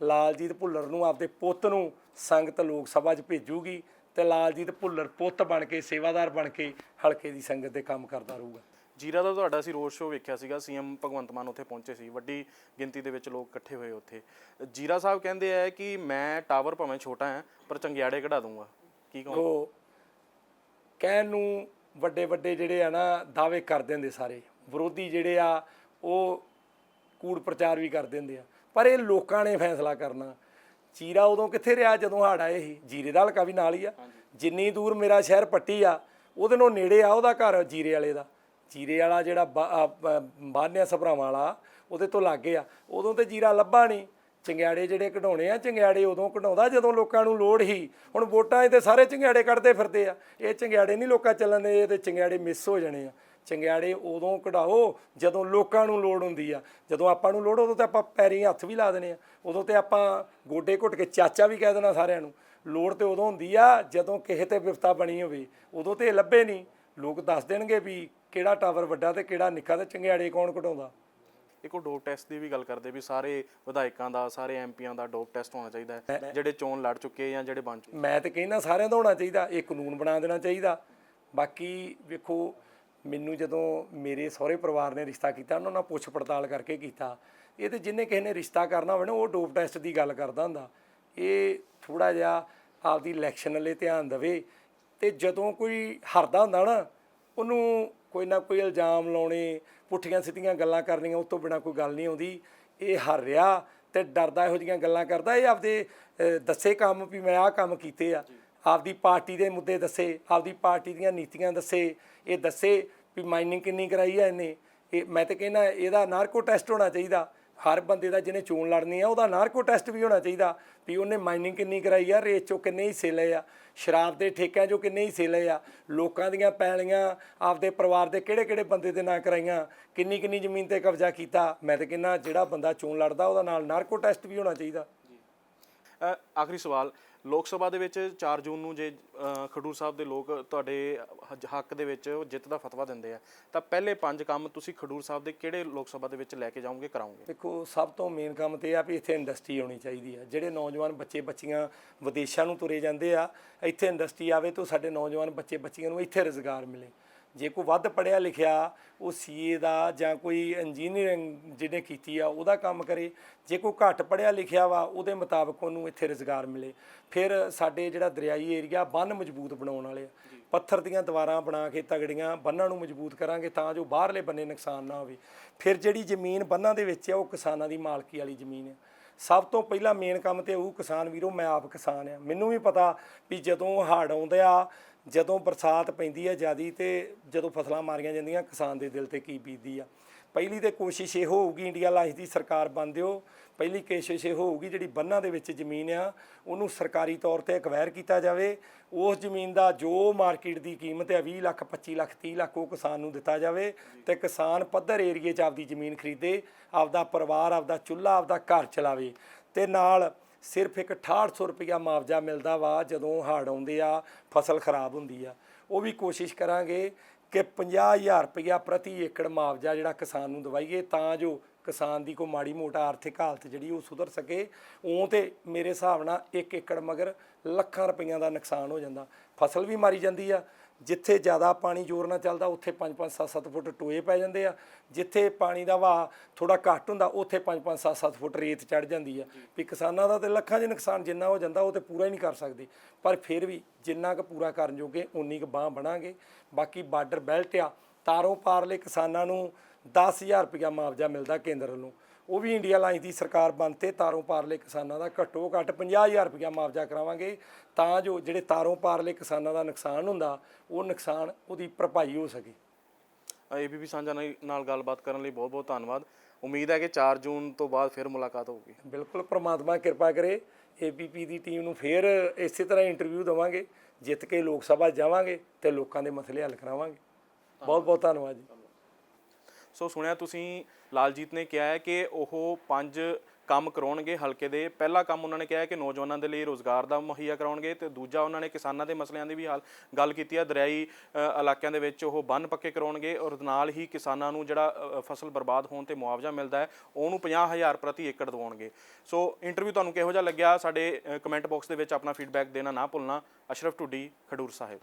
ਲਾਲਜੀਤ ਭੁੱਲਰ ਨੂੰ ਆਪਦੇ ਪੁੱਤ ਨੂੰ ਸੰਗਤ ਲੋਕ ਸਭਾ 'ਚ ਭੇਜੂਗੀ ਤੇ ਲਾਲਜੀਤ ਭੁੱਲਰ ਪੁੱਤ ਬਣ ਕੇ ਸੇਵਾਦਾਰ ਬਣ ਕੇ ਹਲਕੇ ਦੀ ਸੰਗਤ ਦੇ ਕੰਮ ਕਰਦਾ ਰਹੂਗਾ। ਜੀਰਾ ਦਾ ਤੁਹਾਡਾ ਅਸੀਂ ਰੋਡ ਸ਼ੋਅ ਵੇਖਿਆ ਸੀਗਾ ਸੀਐਮ ਭਗਵੰਤ ਮਾਨ ਉੱਥੇ ਪਹੁੰਚੇ ਸੀ ਵੱਡੀ ਗਿਣਤੀ ਦੇ ਵਿੱਚ ਲੋਕ ਇਕੱਠੇ ਹੋਏ ਉੱਥੇ। ਜੀਰਾ ਸਾਹਿਬ ਕਹਿੰਦੇ ਆ ਕਿ ਮੈਂ ਟਾਵਰ ਭਾਵੇਂ ਛੋਟਾ ਹੈ ਪਰ ਚੰਗਿਆੜੇ ਕਢਾ ਦੂੰਗਾ। ਕੀ ਕਹੋ ਉਹ ਕਹਿਣ ਨੂੰ ਵੱਡੇ ਵੱਡੇ ਜਿਹੜੇ ਆ ਨਾ ਦਾਅਵੇ ਕਰ ਦਿੰਦੇ ਸਾਰੇ। ਵਿਰੋਧੀ ਜਿਹੜੇ ਆ ਉਹ ਕੂੜ ਪ੍ਰਚਾਰ ਵੀ ਕਰ ਦਿੰਦੇ ਆ। ਪਰ ਇਹ ਲੋਕਾਂ ਨੇ ਫੈਸਲਾ ਕਰਨਾ। ਚੀਰਾ ਉਦੋਂ ਕਿੱਥੇ ਰਿਹਾ? ਜਦੋਂ ਹੜ ਆਏ ਸੀ। ਜੀਰੇ ਦਾ ਹਲਕਾ ਵੀ ਨਾਲ ਹੀ ਆ। ਜਿੰਨੀ ਦੂਰ ਮੇਰਾ ਸ਼ਹਿਰ ਪੱਟੀ ਆ ਉਹਦੇ ਨੂੰ ਨੇੜੇ ਆ ਉਹਦਾ ਘਰ ਜੀਰੇ ਵਾਲੇ ਦਾ। ਜੀਰੇ ਵਾਲਾ ਜਿਹੜਾ ਬਾਹਨਿਆ ਸਭਰਾਵਾਂ ਵਾਲਾ ਉਹਦੇ ਤੋਂ ਲਾਗੇ ਆ। ਉਦੋਂ ਤੇ ਜੀਰਾ ਲੱਭਾ ਨਹੀਂ। ਚੰਗਿਆੜੇ ਜਿਹੜੇ ਕਢਾਉਣੇ ਆ ਚੰਗਿਆੜੇ ਉਦੋਂ ਕਢਾਉਂਦਾ ਜਦੋਂ ਲੋਕਾਂ ਨੂੰ ਲੋੜ ਹੀ ਹੁਣ ਵੋਟਾਂ ਤੇ ਸਾਰੇ ਚੰਗਿਆੜੇ ਕੱਢਦੇ ਫਿਰਦੇ ਆ। ਇਹ ਚੰਗਿਆੜੇ ਨਹੀਂ ਲੋਕਾਂ ਚੱਲਣ ਦੇ ਇਹ ਤੇ ਚੰਗਿਆੜੇ ਮਿਸ ਹੋ ਜਾਣੇ ਆ। ਚੰਗਿਆੜੇ ਉਦੋਂ ਕਢਾਓ ਜਦੋਂ ਲੋਕਾਂ ਨੂੰ ਲੋੜ ਹੁੰਦੀ ਆ। ਜਦੋਂ ਆਪਾਂ ਨੂੰ ਲੋੜ ਉਦੋਂ ਤੇ ਆਪਾਂ ਪੈਰੀਂ ਹੱਥ ਵੀ ਲਾ ਦੇਣੇ ਆ। ਉਦੋਂ ਤੇ ਆਪਾਂ ਗੋਡੇ ਘੁੱਟ ਕੇ ਚਾਚਾ ਵੀ ਕਹਿ ਦੇਣਾ ਸਾਰਿਆਂ ਨੂੰ। ਲੋੜ ਤੇ ਉਦੋਂ ਹੁੰਦੀ ਆ ਜਦੋਂ ਕਿਸੇ ਤੇ ਵਿਪਤਾ ਬਣੀ ਹੋਵੇ। ਉਦੋਂ ਤੇ ਲੱਭੇ ਨਹੀਂ। ਲੋਕ ਦੱਸ ਦੇਣਗੇ ਵੀ ਕਿਹੜਾ ਟਾਵਰ ਵੱਡਾ ਤੇ ਕਿਹੜਾ ਨਿੱਕਾ ਤੇ ਚੰਗਿਆੜੇ ਕੌਣ ਕਢਾਉਂਦਾ। ਇੱਕ ਡੋਪ ਟੈਸਟ ਦੀ ਵੀ ਗੱਲ ਕਰਦੇ ਵੀ ਸਾਰੇ ਵਿਧਾਇਕਾਂ ਦਾ ਸਾਰੇ ਐਮਪੀਆਂ ਦਾ ਡੋਪ ਟੈਸਟ ਹੋਣਾ ਚਾਹੀਦਾ ਹੈ। ਜਿਹੜੇ ਚੋਣ ਲੜ ਚੁੱਕੇ ਜਾਂ ਜਿਹੜੇ ਬਣ ਚੁੱਕੇ। ਮੈਂ ਤੇ ਕਹਿੰਦਾ ਸਾਰਿਆਂ ਦਾ ਹੋਣਾ ਚਾਹੀਦਾ। ਇਹ ਕਾਨੂੰਨ ਬਣਾ ਦੇਣਾ ਚਾਹੀਦਾ। ਬਾਕੀ ਵੇਖੋ ਮੈਨੂੰ ਜਦੋਂ ਮੇਰੇ ਸਹੁਰੇ ਪਰਿਵਾਰ ਨੇ ਰਿਸ਼ਤਾ ਕੀਤਾ, ਉਹਨਾਂ ਨਾਲ ਪੁੱਛ ਪੜਤਾਲ ਕਰਕੇ ਕੀਤਾ। ਇਹ ਤੇ ਜਿੰਨੇ ਕਿਸੇ ਨੇ ਰਿਸ਼ਤਾ ਕਰਨਾ ਹੋਵੇ ਨਾ, ਉਹ ਡੋਪ ਟੈਸਟ ਦੀ ਗੱਲ ਕਰਦਾ ਹੁੰਦਾ। ਇਹ ਥੋੜਾ ਜਿਹਾ ਆਪਦੀ ਇਲੈਕਸ਼ਨ ਵਾਲੇ ਧਿਆਨ ਦੇਵੇ ਤੇ ਜਦੋਂ ਕੋਈ ਹਰਦਾ ਹੁੰਦਾ ਨਾ, ਉਹਨੂੰ ਕੋਈ ਨਾ ਕੋਈ ਇਲਜ਼ਾਮ ਲਾਉਣੇ, ਪੁੱਠੀਆਂ ਸਿੱਧੀਆਂ ਗੱਲਾਂ ਕਰਨੀਆਂ, ਉਸ ਤੋਂ ਬਿਨਾ ਕੋਈ ਗੱਲ ਨਹੀਂ ਆਉਂਦੀ। ਇਹ ਹਰ ਰਿਹਾ ਤੇ ਡਰਦਾ ਇਹੋ ਜਿਹੀਆਂ ਗੱਲਾਂ ਕਰਦਾ, ਇਹ ਆਪਦੇ ਦੱਸੇ ਕੰਮ ਵੀ ਮੈਂ ਆਹ ਕੰਮ ਕੀਤੇ ਆ। ਆਪਦੀ ਪਾਰਟੀ ਦੇ ਮੁੱਦੇ ਦੱਸੇ, ਆਪਦੀ ਪਾਰਟੀ ਦੀਆਂ ਨੀਤੀਆਂ ਦੱਸੇ, ਇਹ ਦੱਸੇ ਵੀ ਮਾਈਨਿੰਗ ਕਿੰਨੀ ਕਰਾਈ ਹੈ ਇਹਨੇ। ਇਹ ਮੈਂ ਤਾਂ ਕਹਿੰਦਾ ਇਹਦਾ ਨਾਰਕੋ ਟੈਸਟ ਹੋਣਾ ਚਾਹੀਦਾ। ਹਰ ਬੰਦੇ ਦਾ ਜਿਹਨੇ ਚੋਣ ਲੜਨੀ ਆ, ਉਹਦਾ ਨਾਰਕੋ ਟੈਸਟ ਵੀ ਹੋਣਾ ਚਾਹੀਦਾ ਵੀ ਉਹਨੇ ਮਾਈਨਿੰਗ ਕਿੰਨੀ ਕਰਾਈ ਆ ਰੇਤ ਚੋਂ ਕਿੰਨੇ ਹਿੱਸੇ ਲਏ ਆ, ਸ਼ਰਾਬ ਦੇ ਠੇਕਿਆਂ ਚੋਂ ਕਿੰਨੇ ਹਿੱਸੇ ਲਏ ਆ, ਲੋਕਾਂ ਦੀਆਂ ਪੈਲੀਆਂ ਆਪਦੇ ਪਰਿਵਾਰ ਦੇ ਕਿਹੜੇ ਕਿਹੜੇ ਬੰਦੇ ਦੇ ਨਾਂ ਕਰਾਈਆਂ ਕਿੰਨੀ ਕਿੰਨੀ ਜ਼ਮੀਨ ਤੇ ਕਬਜ਼ਾ ਕੀਤਾ। ਮੈਂ ਤਾਂ ਕਹਿੰਦਾ ਜਿਹੜਾ ਬੰਦਾ ਚੋਣ ਲੜਦਾ, ਉਹਦਾ ਨਾਲ ਨਾਰਕੋ ਟੈਸਟ ਵੀ ਹੋਣਾ ਚਾਹੀਦਾ। ਆਖਰੀ ਸਵਾਲ। ਲੋਕ ਸਭਾ ਦੇ ਵਿੱਚ 4 ਜੂਨ ਨੂੰ ਜੇ ਖਡੂਰ ਸਾਹਿਬ ਦੇ ਲੋਕ ਤੁਹਾਡੇ ਹ- ਹੱਕ ਦੇ ਵਿੱਚ ਜਿੱਤ ਦਾ ਫਤਵਾ ਦਿੰਦੇ ਆ, ਤਾਂ ਪਹਿਲੇ ਪੰਜ ਕੰਮ ਤੁਸੀਂ ਖਡੂਰ ਸਾਹਿਬ ਦੇ ਕਿਹੜੇ ਲੋਕ ਸਭਾ ਦੇ ਵਿੱਚ ਲੈ ਕੇ ਜਾਓਗੇ, ਕਰਾਓਗੇ? ਦੇਖੋ, ਸਭ ਤੋਂ ਮੇਨ ਕੰਮ ਤੇ ਇਹ ਆ ਵੀ ਇੱਥੇ ਇੰਡਸਟਰੀ ਆਉਣੀ ਚਾਹੀਦੀ ਆ। ਜਿਹੜੇ ਨੌਜਵਾਨ ਬੱਚੇ ਬੱਚੀਆਂ ਵਿਦੇਸ਼ਾਂ ਨੂੰ ਤੁਰੇ ਜਾਂਦੇ ਆ, ਇੱਥੇ ਇੰਡਸਟਰੀ ਆਵੇ ਤਾਂ ਸਾਡੇ ਨੌਜਵਾਨ ਬੱਚੇ ਬੱਚੀਆਂ ਨੂੰ ਇੱਥੇ ਰੋਜ਼ਗਾਰ ਮਿਲੇ। ਜੇ ਕੋਈ ਵੱਧ ਪੜਿਆ ਲਿਖਿਆ ਉਹ ਸੀਏ ਦਾ ਜਾਂ ਕੋਈ ਇੰਜੀਨੀਅਰਿੰਗ ਜਿਹਨੇ ਕੀਤੀ ਆ ਉਹਦਾ ਕੰਮ ਕਰੇ। ਜੇ ਕੋਈ ਘੱਟ ਪੜਿਆ ਲਿਖਿਆ ਵਾ ਉਹਦੇ ਮੁਤਾਬਕ ਉਹਨੂੰ ਇੱਥੇ ਰੋਜ਼ਗਾਰ ਮਿਲੇ। ਫਿਰ ਸਾਡੇ ਜਿਹੜਾ ਦਰਿਆਈ ਏਰੀਆ ਬੰਨ ਮਜ਼ਬੂਤ ਬਣਾਉਣ ਵਾਲੇ ਆ। ਪੱਥਰ ਦੀਆਂ ਦੀਵਾਰਾਂ ਬਣਾ ਕੇ ਤਗੜੀਆਂ ਬੰਨਾਂ ਨੂੰ ਮਜ਼ਬੂਤ ਕਰਾਂਗੇ ਤਾਂ ਜੋ ਬਾਹਰਲੇ ਬੰਨੇ ਨੁਕਸਾਨ ਨਾ ਹੋਵੇ। ਫਿਰ ਜਿਹੜੀ ਜ਼ਮੀਨ ਬੰਨਾਂ ਦੇ ਵਿੱਚ ਆ ਉਹ ਕਿਸਾਨਾਂ ਦੀ ਮਾਲਕੀ ਵਾਲੀ ਜ਼ਮੀਨ ਆ। ਸਭ ਤੋਂ ਪਹਿਲਾਂ ਮੇਨ ਕੰਮ ਤੇ ਉਹ ਕਿਸਾਨ ਵੀਰੋ ਮੈਂ ਆਪ ਕਿਸਾਨ ਆ। ਮੈਨੂੰ ਵੀ ਪਤਾ ਵੀ ਜਦੋਂ ਹੜ੍ਹ ਆਉਂਦੇ ਆ ਜਦੋਂ ਬਰਸਾਤ ਪੈਂਦੀ ਹੈ ਜਿਆਦੀ ਤੇ ਜਦੋਂ ਫਸਲਾਂ ਮਾਰੀਆਂ ਜਾਂਦੀਆਂ, ਕਿਸਾਨ ਦੇ ਦਿਲ ਤੇ ਕੀ ਬੀਤਦੀ ਆ। ਪਹਿਲੀ ਤੇ ਕੋਸ਼ਿਸ਼ ਇਹ ਹੋਊਗੀ ਇੰਡੀਆ ਲਾਈਫ ਦੀ ਸਰਕਾਰ ਬਣ ਦਿਓ। ਪਹਿਲੀ ਕੋਸ਼ਿਸ਼ ਇਹ ਹੋਊਗੀ ਜਿਹੜੀ ਬੰਨਾਂ ਦੇ ਵਿੱਚ ਜ਼ਮੀਨ ਆ, ਉਹਨੂੰ ਸਰਕਾਰੀ ਤੌਰ ਤੇ ਅਕਵਾਇਰ ਕੀਤਾ ਜਾਵੇ। ਉਸ ਜ਼ਮੀਨ ਦਾ ਜੋ ਮਾਰਕੀਟ ਦੀ ਕੀਮਤ ਹੈ 20 ਲੱਖ 25 ਲੱਖ 30 ਲੱਖ ਉਹ ਕਿਸਾਨ ਨੂੰ ਦਿੱਤਾ ਜਾਵੇ ਤੇ ਕਿਸਾਨ ਪੱਧਰ ਏਰੀਏ 'ਚ ਆਪਦੀ ਜ਼ਮੀਨ ਖਰੀਦੇ, ਆਪਦਾ ਪਰਿਵਾਰ, ਆਪਦਾ ਚੁੱਲ੍ਹਾ, ਆਪਦਾ ਘਰ ਚਲਾਵੇ ਤੇ ਨਾਲ ਸਿਰਫ ਇੱਕ 6800 ਰੁਪਇਆ ਮੁਆਵਜ਼ਾ ਮਿਲਦਾ ਵਾ, ਜਦੋਂ ਹੜ੍ਹ ਆਉਂਦੇ ਆ, ਫਸਲ ਖਰਾਬ ਹੁੰਦੀ ਆ। ਉਹ ਵੀ ਕੋਸ਼ਿਸ਼ ਕਰਾਂਗੇ ਕਿ 50000 ਰੁਪਇਆ ਪ੍ਰਤੀ ਏਕੜ ਮੁਆਵਜ਼ਾ ਜਿਹੜਾ ਕਿਸਾਨ ਨੂੰ ਦਵਾਈਏ, ਤਾਂ ਜੋ ਕਿਸਾਨ ਦੀ ਕੋਈ ਮਾੜੀ ਮੋਟਾ ਆਰਥਿਕ ਹਾਲਤ ਜਿਹੜੀ ਉਹ ਸੁਧਰ ਸਕੇ। ਉਂ ਤੇ ਮੇਰੇ ਹਿਸਾਬ ਨਾਲ ਇੱਕ ਏਕੜ ਮਗਰ ਲੱਖਾਂ ਰੁਪਈਆਂ ਦਾ ਨੁਕਸਾਨ ਹੋ ਜਾਂਦਾ। ਫਸਲ ਵੀ ਮਾਰੀ ਜਾਂਦੀ ਆ ਜਿੱਥੇ ਜ਼ਿਆਦਾ ਪਾਣੀ ਜ਼ੋਰ ਨਾਲ ਚੱਲਦਾ, ਉੱਥੇ 5-5 7-7 ਫੁੱਟ ਟੋਏ ਪੈ ਜਾਂਦੇ ਆ। ਜਿੱਥੇ ਪਾਣੀ ਦਾ ਵਹਾਅ ਥੋੜਾ ਘੱਟ ਹੁੰਦਾ, ਉੱਥੇ 5-5 7-7 ਫੁੱਟ ਰੇਤ ਚੜ ਜਾਂਦੀ ਆ। ਵੀ ਕਿਸਾਨਾਂ ਦਾ ਤੇ ਲੱਖਾਂ 'ਚ ਨੁਕਸਾਨ ਜਿੰਨਾ ਹੋ ਜਾਂਦਾ, ਉਹ ਤੇ ਪੂਰਾ ਹੀ ਨਹੀਂ ਕਰ ਸਕਦੇ। ਪਰ ਫਿਰ ਵੀ ਜਿੰਨਾ ਕੁ ਪੂਰਾ ਕਰਨ ਜੋਗੇ ਉਨੀ ਕੁ ਬਾਹ ਬਣਾਂਗੇ। ਬਾਕੀ ਬਾਰਡਰ ਬੈਲਟ ਆ, ਤਾਰੋਂ ਪਾਰਲੇ ਕਿਸਾਨਾਂ ਨੂੰ 10000 ਰੁਪਇਆ ਮੁਆਵਜ਼ਾ ਮਿਲਦਾ ਕੇਂਦਰ ਵੱਲੋਂ। ਉਹ ਵੀ ਇੰਡੀਆ ਲਾਈਨ ਦੀ ਸਰਕਾਰ ਬਣਤੇ ਤਾਰੋਂ ਪਾਰਲੇ ਕਿਸਾਨਾਂ ਦਾ ਘੱਟੋ ਘੱਟ 50000 ਰੁਪਇਆ ਮੁਆਵਜ਼ਾ ਕਰਾਵਾਂਗੇ ਤਾਂ ਜੋ ਜਿਹੜੇ ਤਾਰੋਂ ਪਾਰਲੇ ਕਿਸਾਨਾਂ ਦਾ ਨੁਕਸਾਨ ਹੁੰਦਾ ਉਹ ਨੁਕਸਾਨ ਉਹਦੀ ਭਰਪਾਈ ਹੋ ਸਕੇ। ਏਬੀਪੀ ਸਾਂਝਾ ਨਾਲ ਨਾਲ ਗੱਲਬਾਤ ਕਰਨ ਲਈ ਬਹੁਤ ਬਹੁਤ ਧੰਨਵਾਦ। ਉਮੀਦ ਹੈ ਕਿ 4 ਜੂਨ ਤੋਂ ਬਾਅਦ ਫਿਰ ਮੁਲਾਕਾਤ ਹੋਊਗੀ। ਬਿਲਕੁਲ ਪ੍ਰਮਾਤਮਾ ਕਿਰਪਾ ਕਰੇ ਏਬੀਪੀ ਦੀ ਟੀਮ ਨੂੰ ਫੇਰ ਇਸੇ ਤਰ੍ਹਾਂ ਇੰਟਰਵਿਊ ਦਵਾਂਗੇ ਜਿੱਤ ਕੇ ਲੋਕ ਸਭਾ ਜਾਵਾਂਗੇ ਤੇ ਲੋਕਾਂ ਦੇ ਮਸਲੇ ਹੱਲ ਕਰਾਵਾਂਗੇ। ਬਹੁਤ ਬਹੁਤ ਧੰਨਵਾਦ ਜੀ। ਸੋ ਸੁਣਿਆ ਤੁਸੀਂ, ਲਾਲਜੀਤ ਨੇ ਕਿਹਾ ਹੈ ਕਿ ਉਹ ਪੰਜ ਕੰਮ ਕਰਾਉਣਗੇ, ਹਲਕੇ ਦੇ। ਪਹਿਲਾ ਕੰਮ ਉਹਨਾਂ ਨੇ ਕਿਹਾ ਕਿ ਨੌਜਵਾਨਾਂ ਦੇ ਲਈ ਰੋਜ਼ਗਾਰ ਦਾ ਮੁਹੱਈਆ ਕਰਾਉਣਗੇ ਤੇ ਦੂਜਾ ਉਹਨਾਂ ਨੇ ਕਿਸਾਨਾਂ ਦੇ ਮਸਲਿਆਂ ਦੀ ਵੀ ਹਾਲ ਗੱਲ ਕੀਤੀ ਹੈ। ਦਰਿਆਈ ਇਲਾਕਿਆਂ ਦੇ ਵਿੱਚ ਉਹ ਬੰਨ ਪੱਕੇ ਕਰਾਉਣਗੇ ਔਰ ਨਾਲ ਹੀ ਕਿਸਾਨਾਂ ਨੂੰ ਜਿਹੜਾ ਫਸਲ ਬਰਬਾਦ ਹੋਣ ਤੇ ਮੁਆਵਜ਼ਾ ਮਿਲਦਾ ਹੈ, ਉਹਨੂੰ 50000 ਪ੍ਰਤੀ ਏਕੜ ਦਿਵਾਉਣਗੇ। ਸੋ ਇੰਟਰਵਿਊ ਤੁਹਾਨੂੰ ਕਿਹੋ ਜਿਹਾ ਲੱਗਿਆ? ਸਾਡੇ ਕਮੈਂਟ ਬਾਕਸ ਦੇ ਵਿੱਚ ਆਪਣਾ ਫੀਡਬੈਕ ਦੇਣਾ ਨਾ ਭੁੱਲਣਾ। ਅਸ਼ਰਫ ਟੁੱਡੀ ਖਡੂਰ ਸਾਹਿਬ।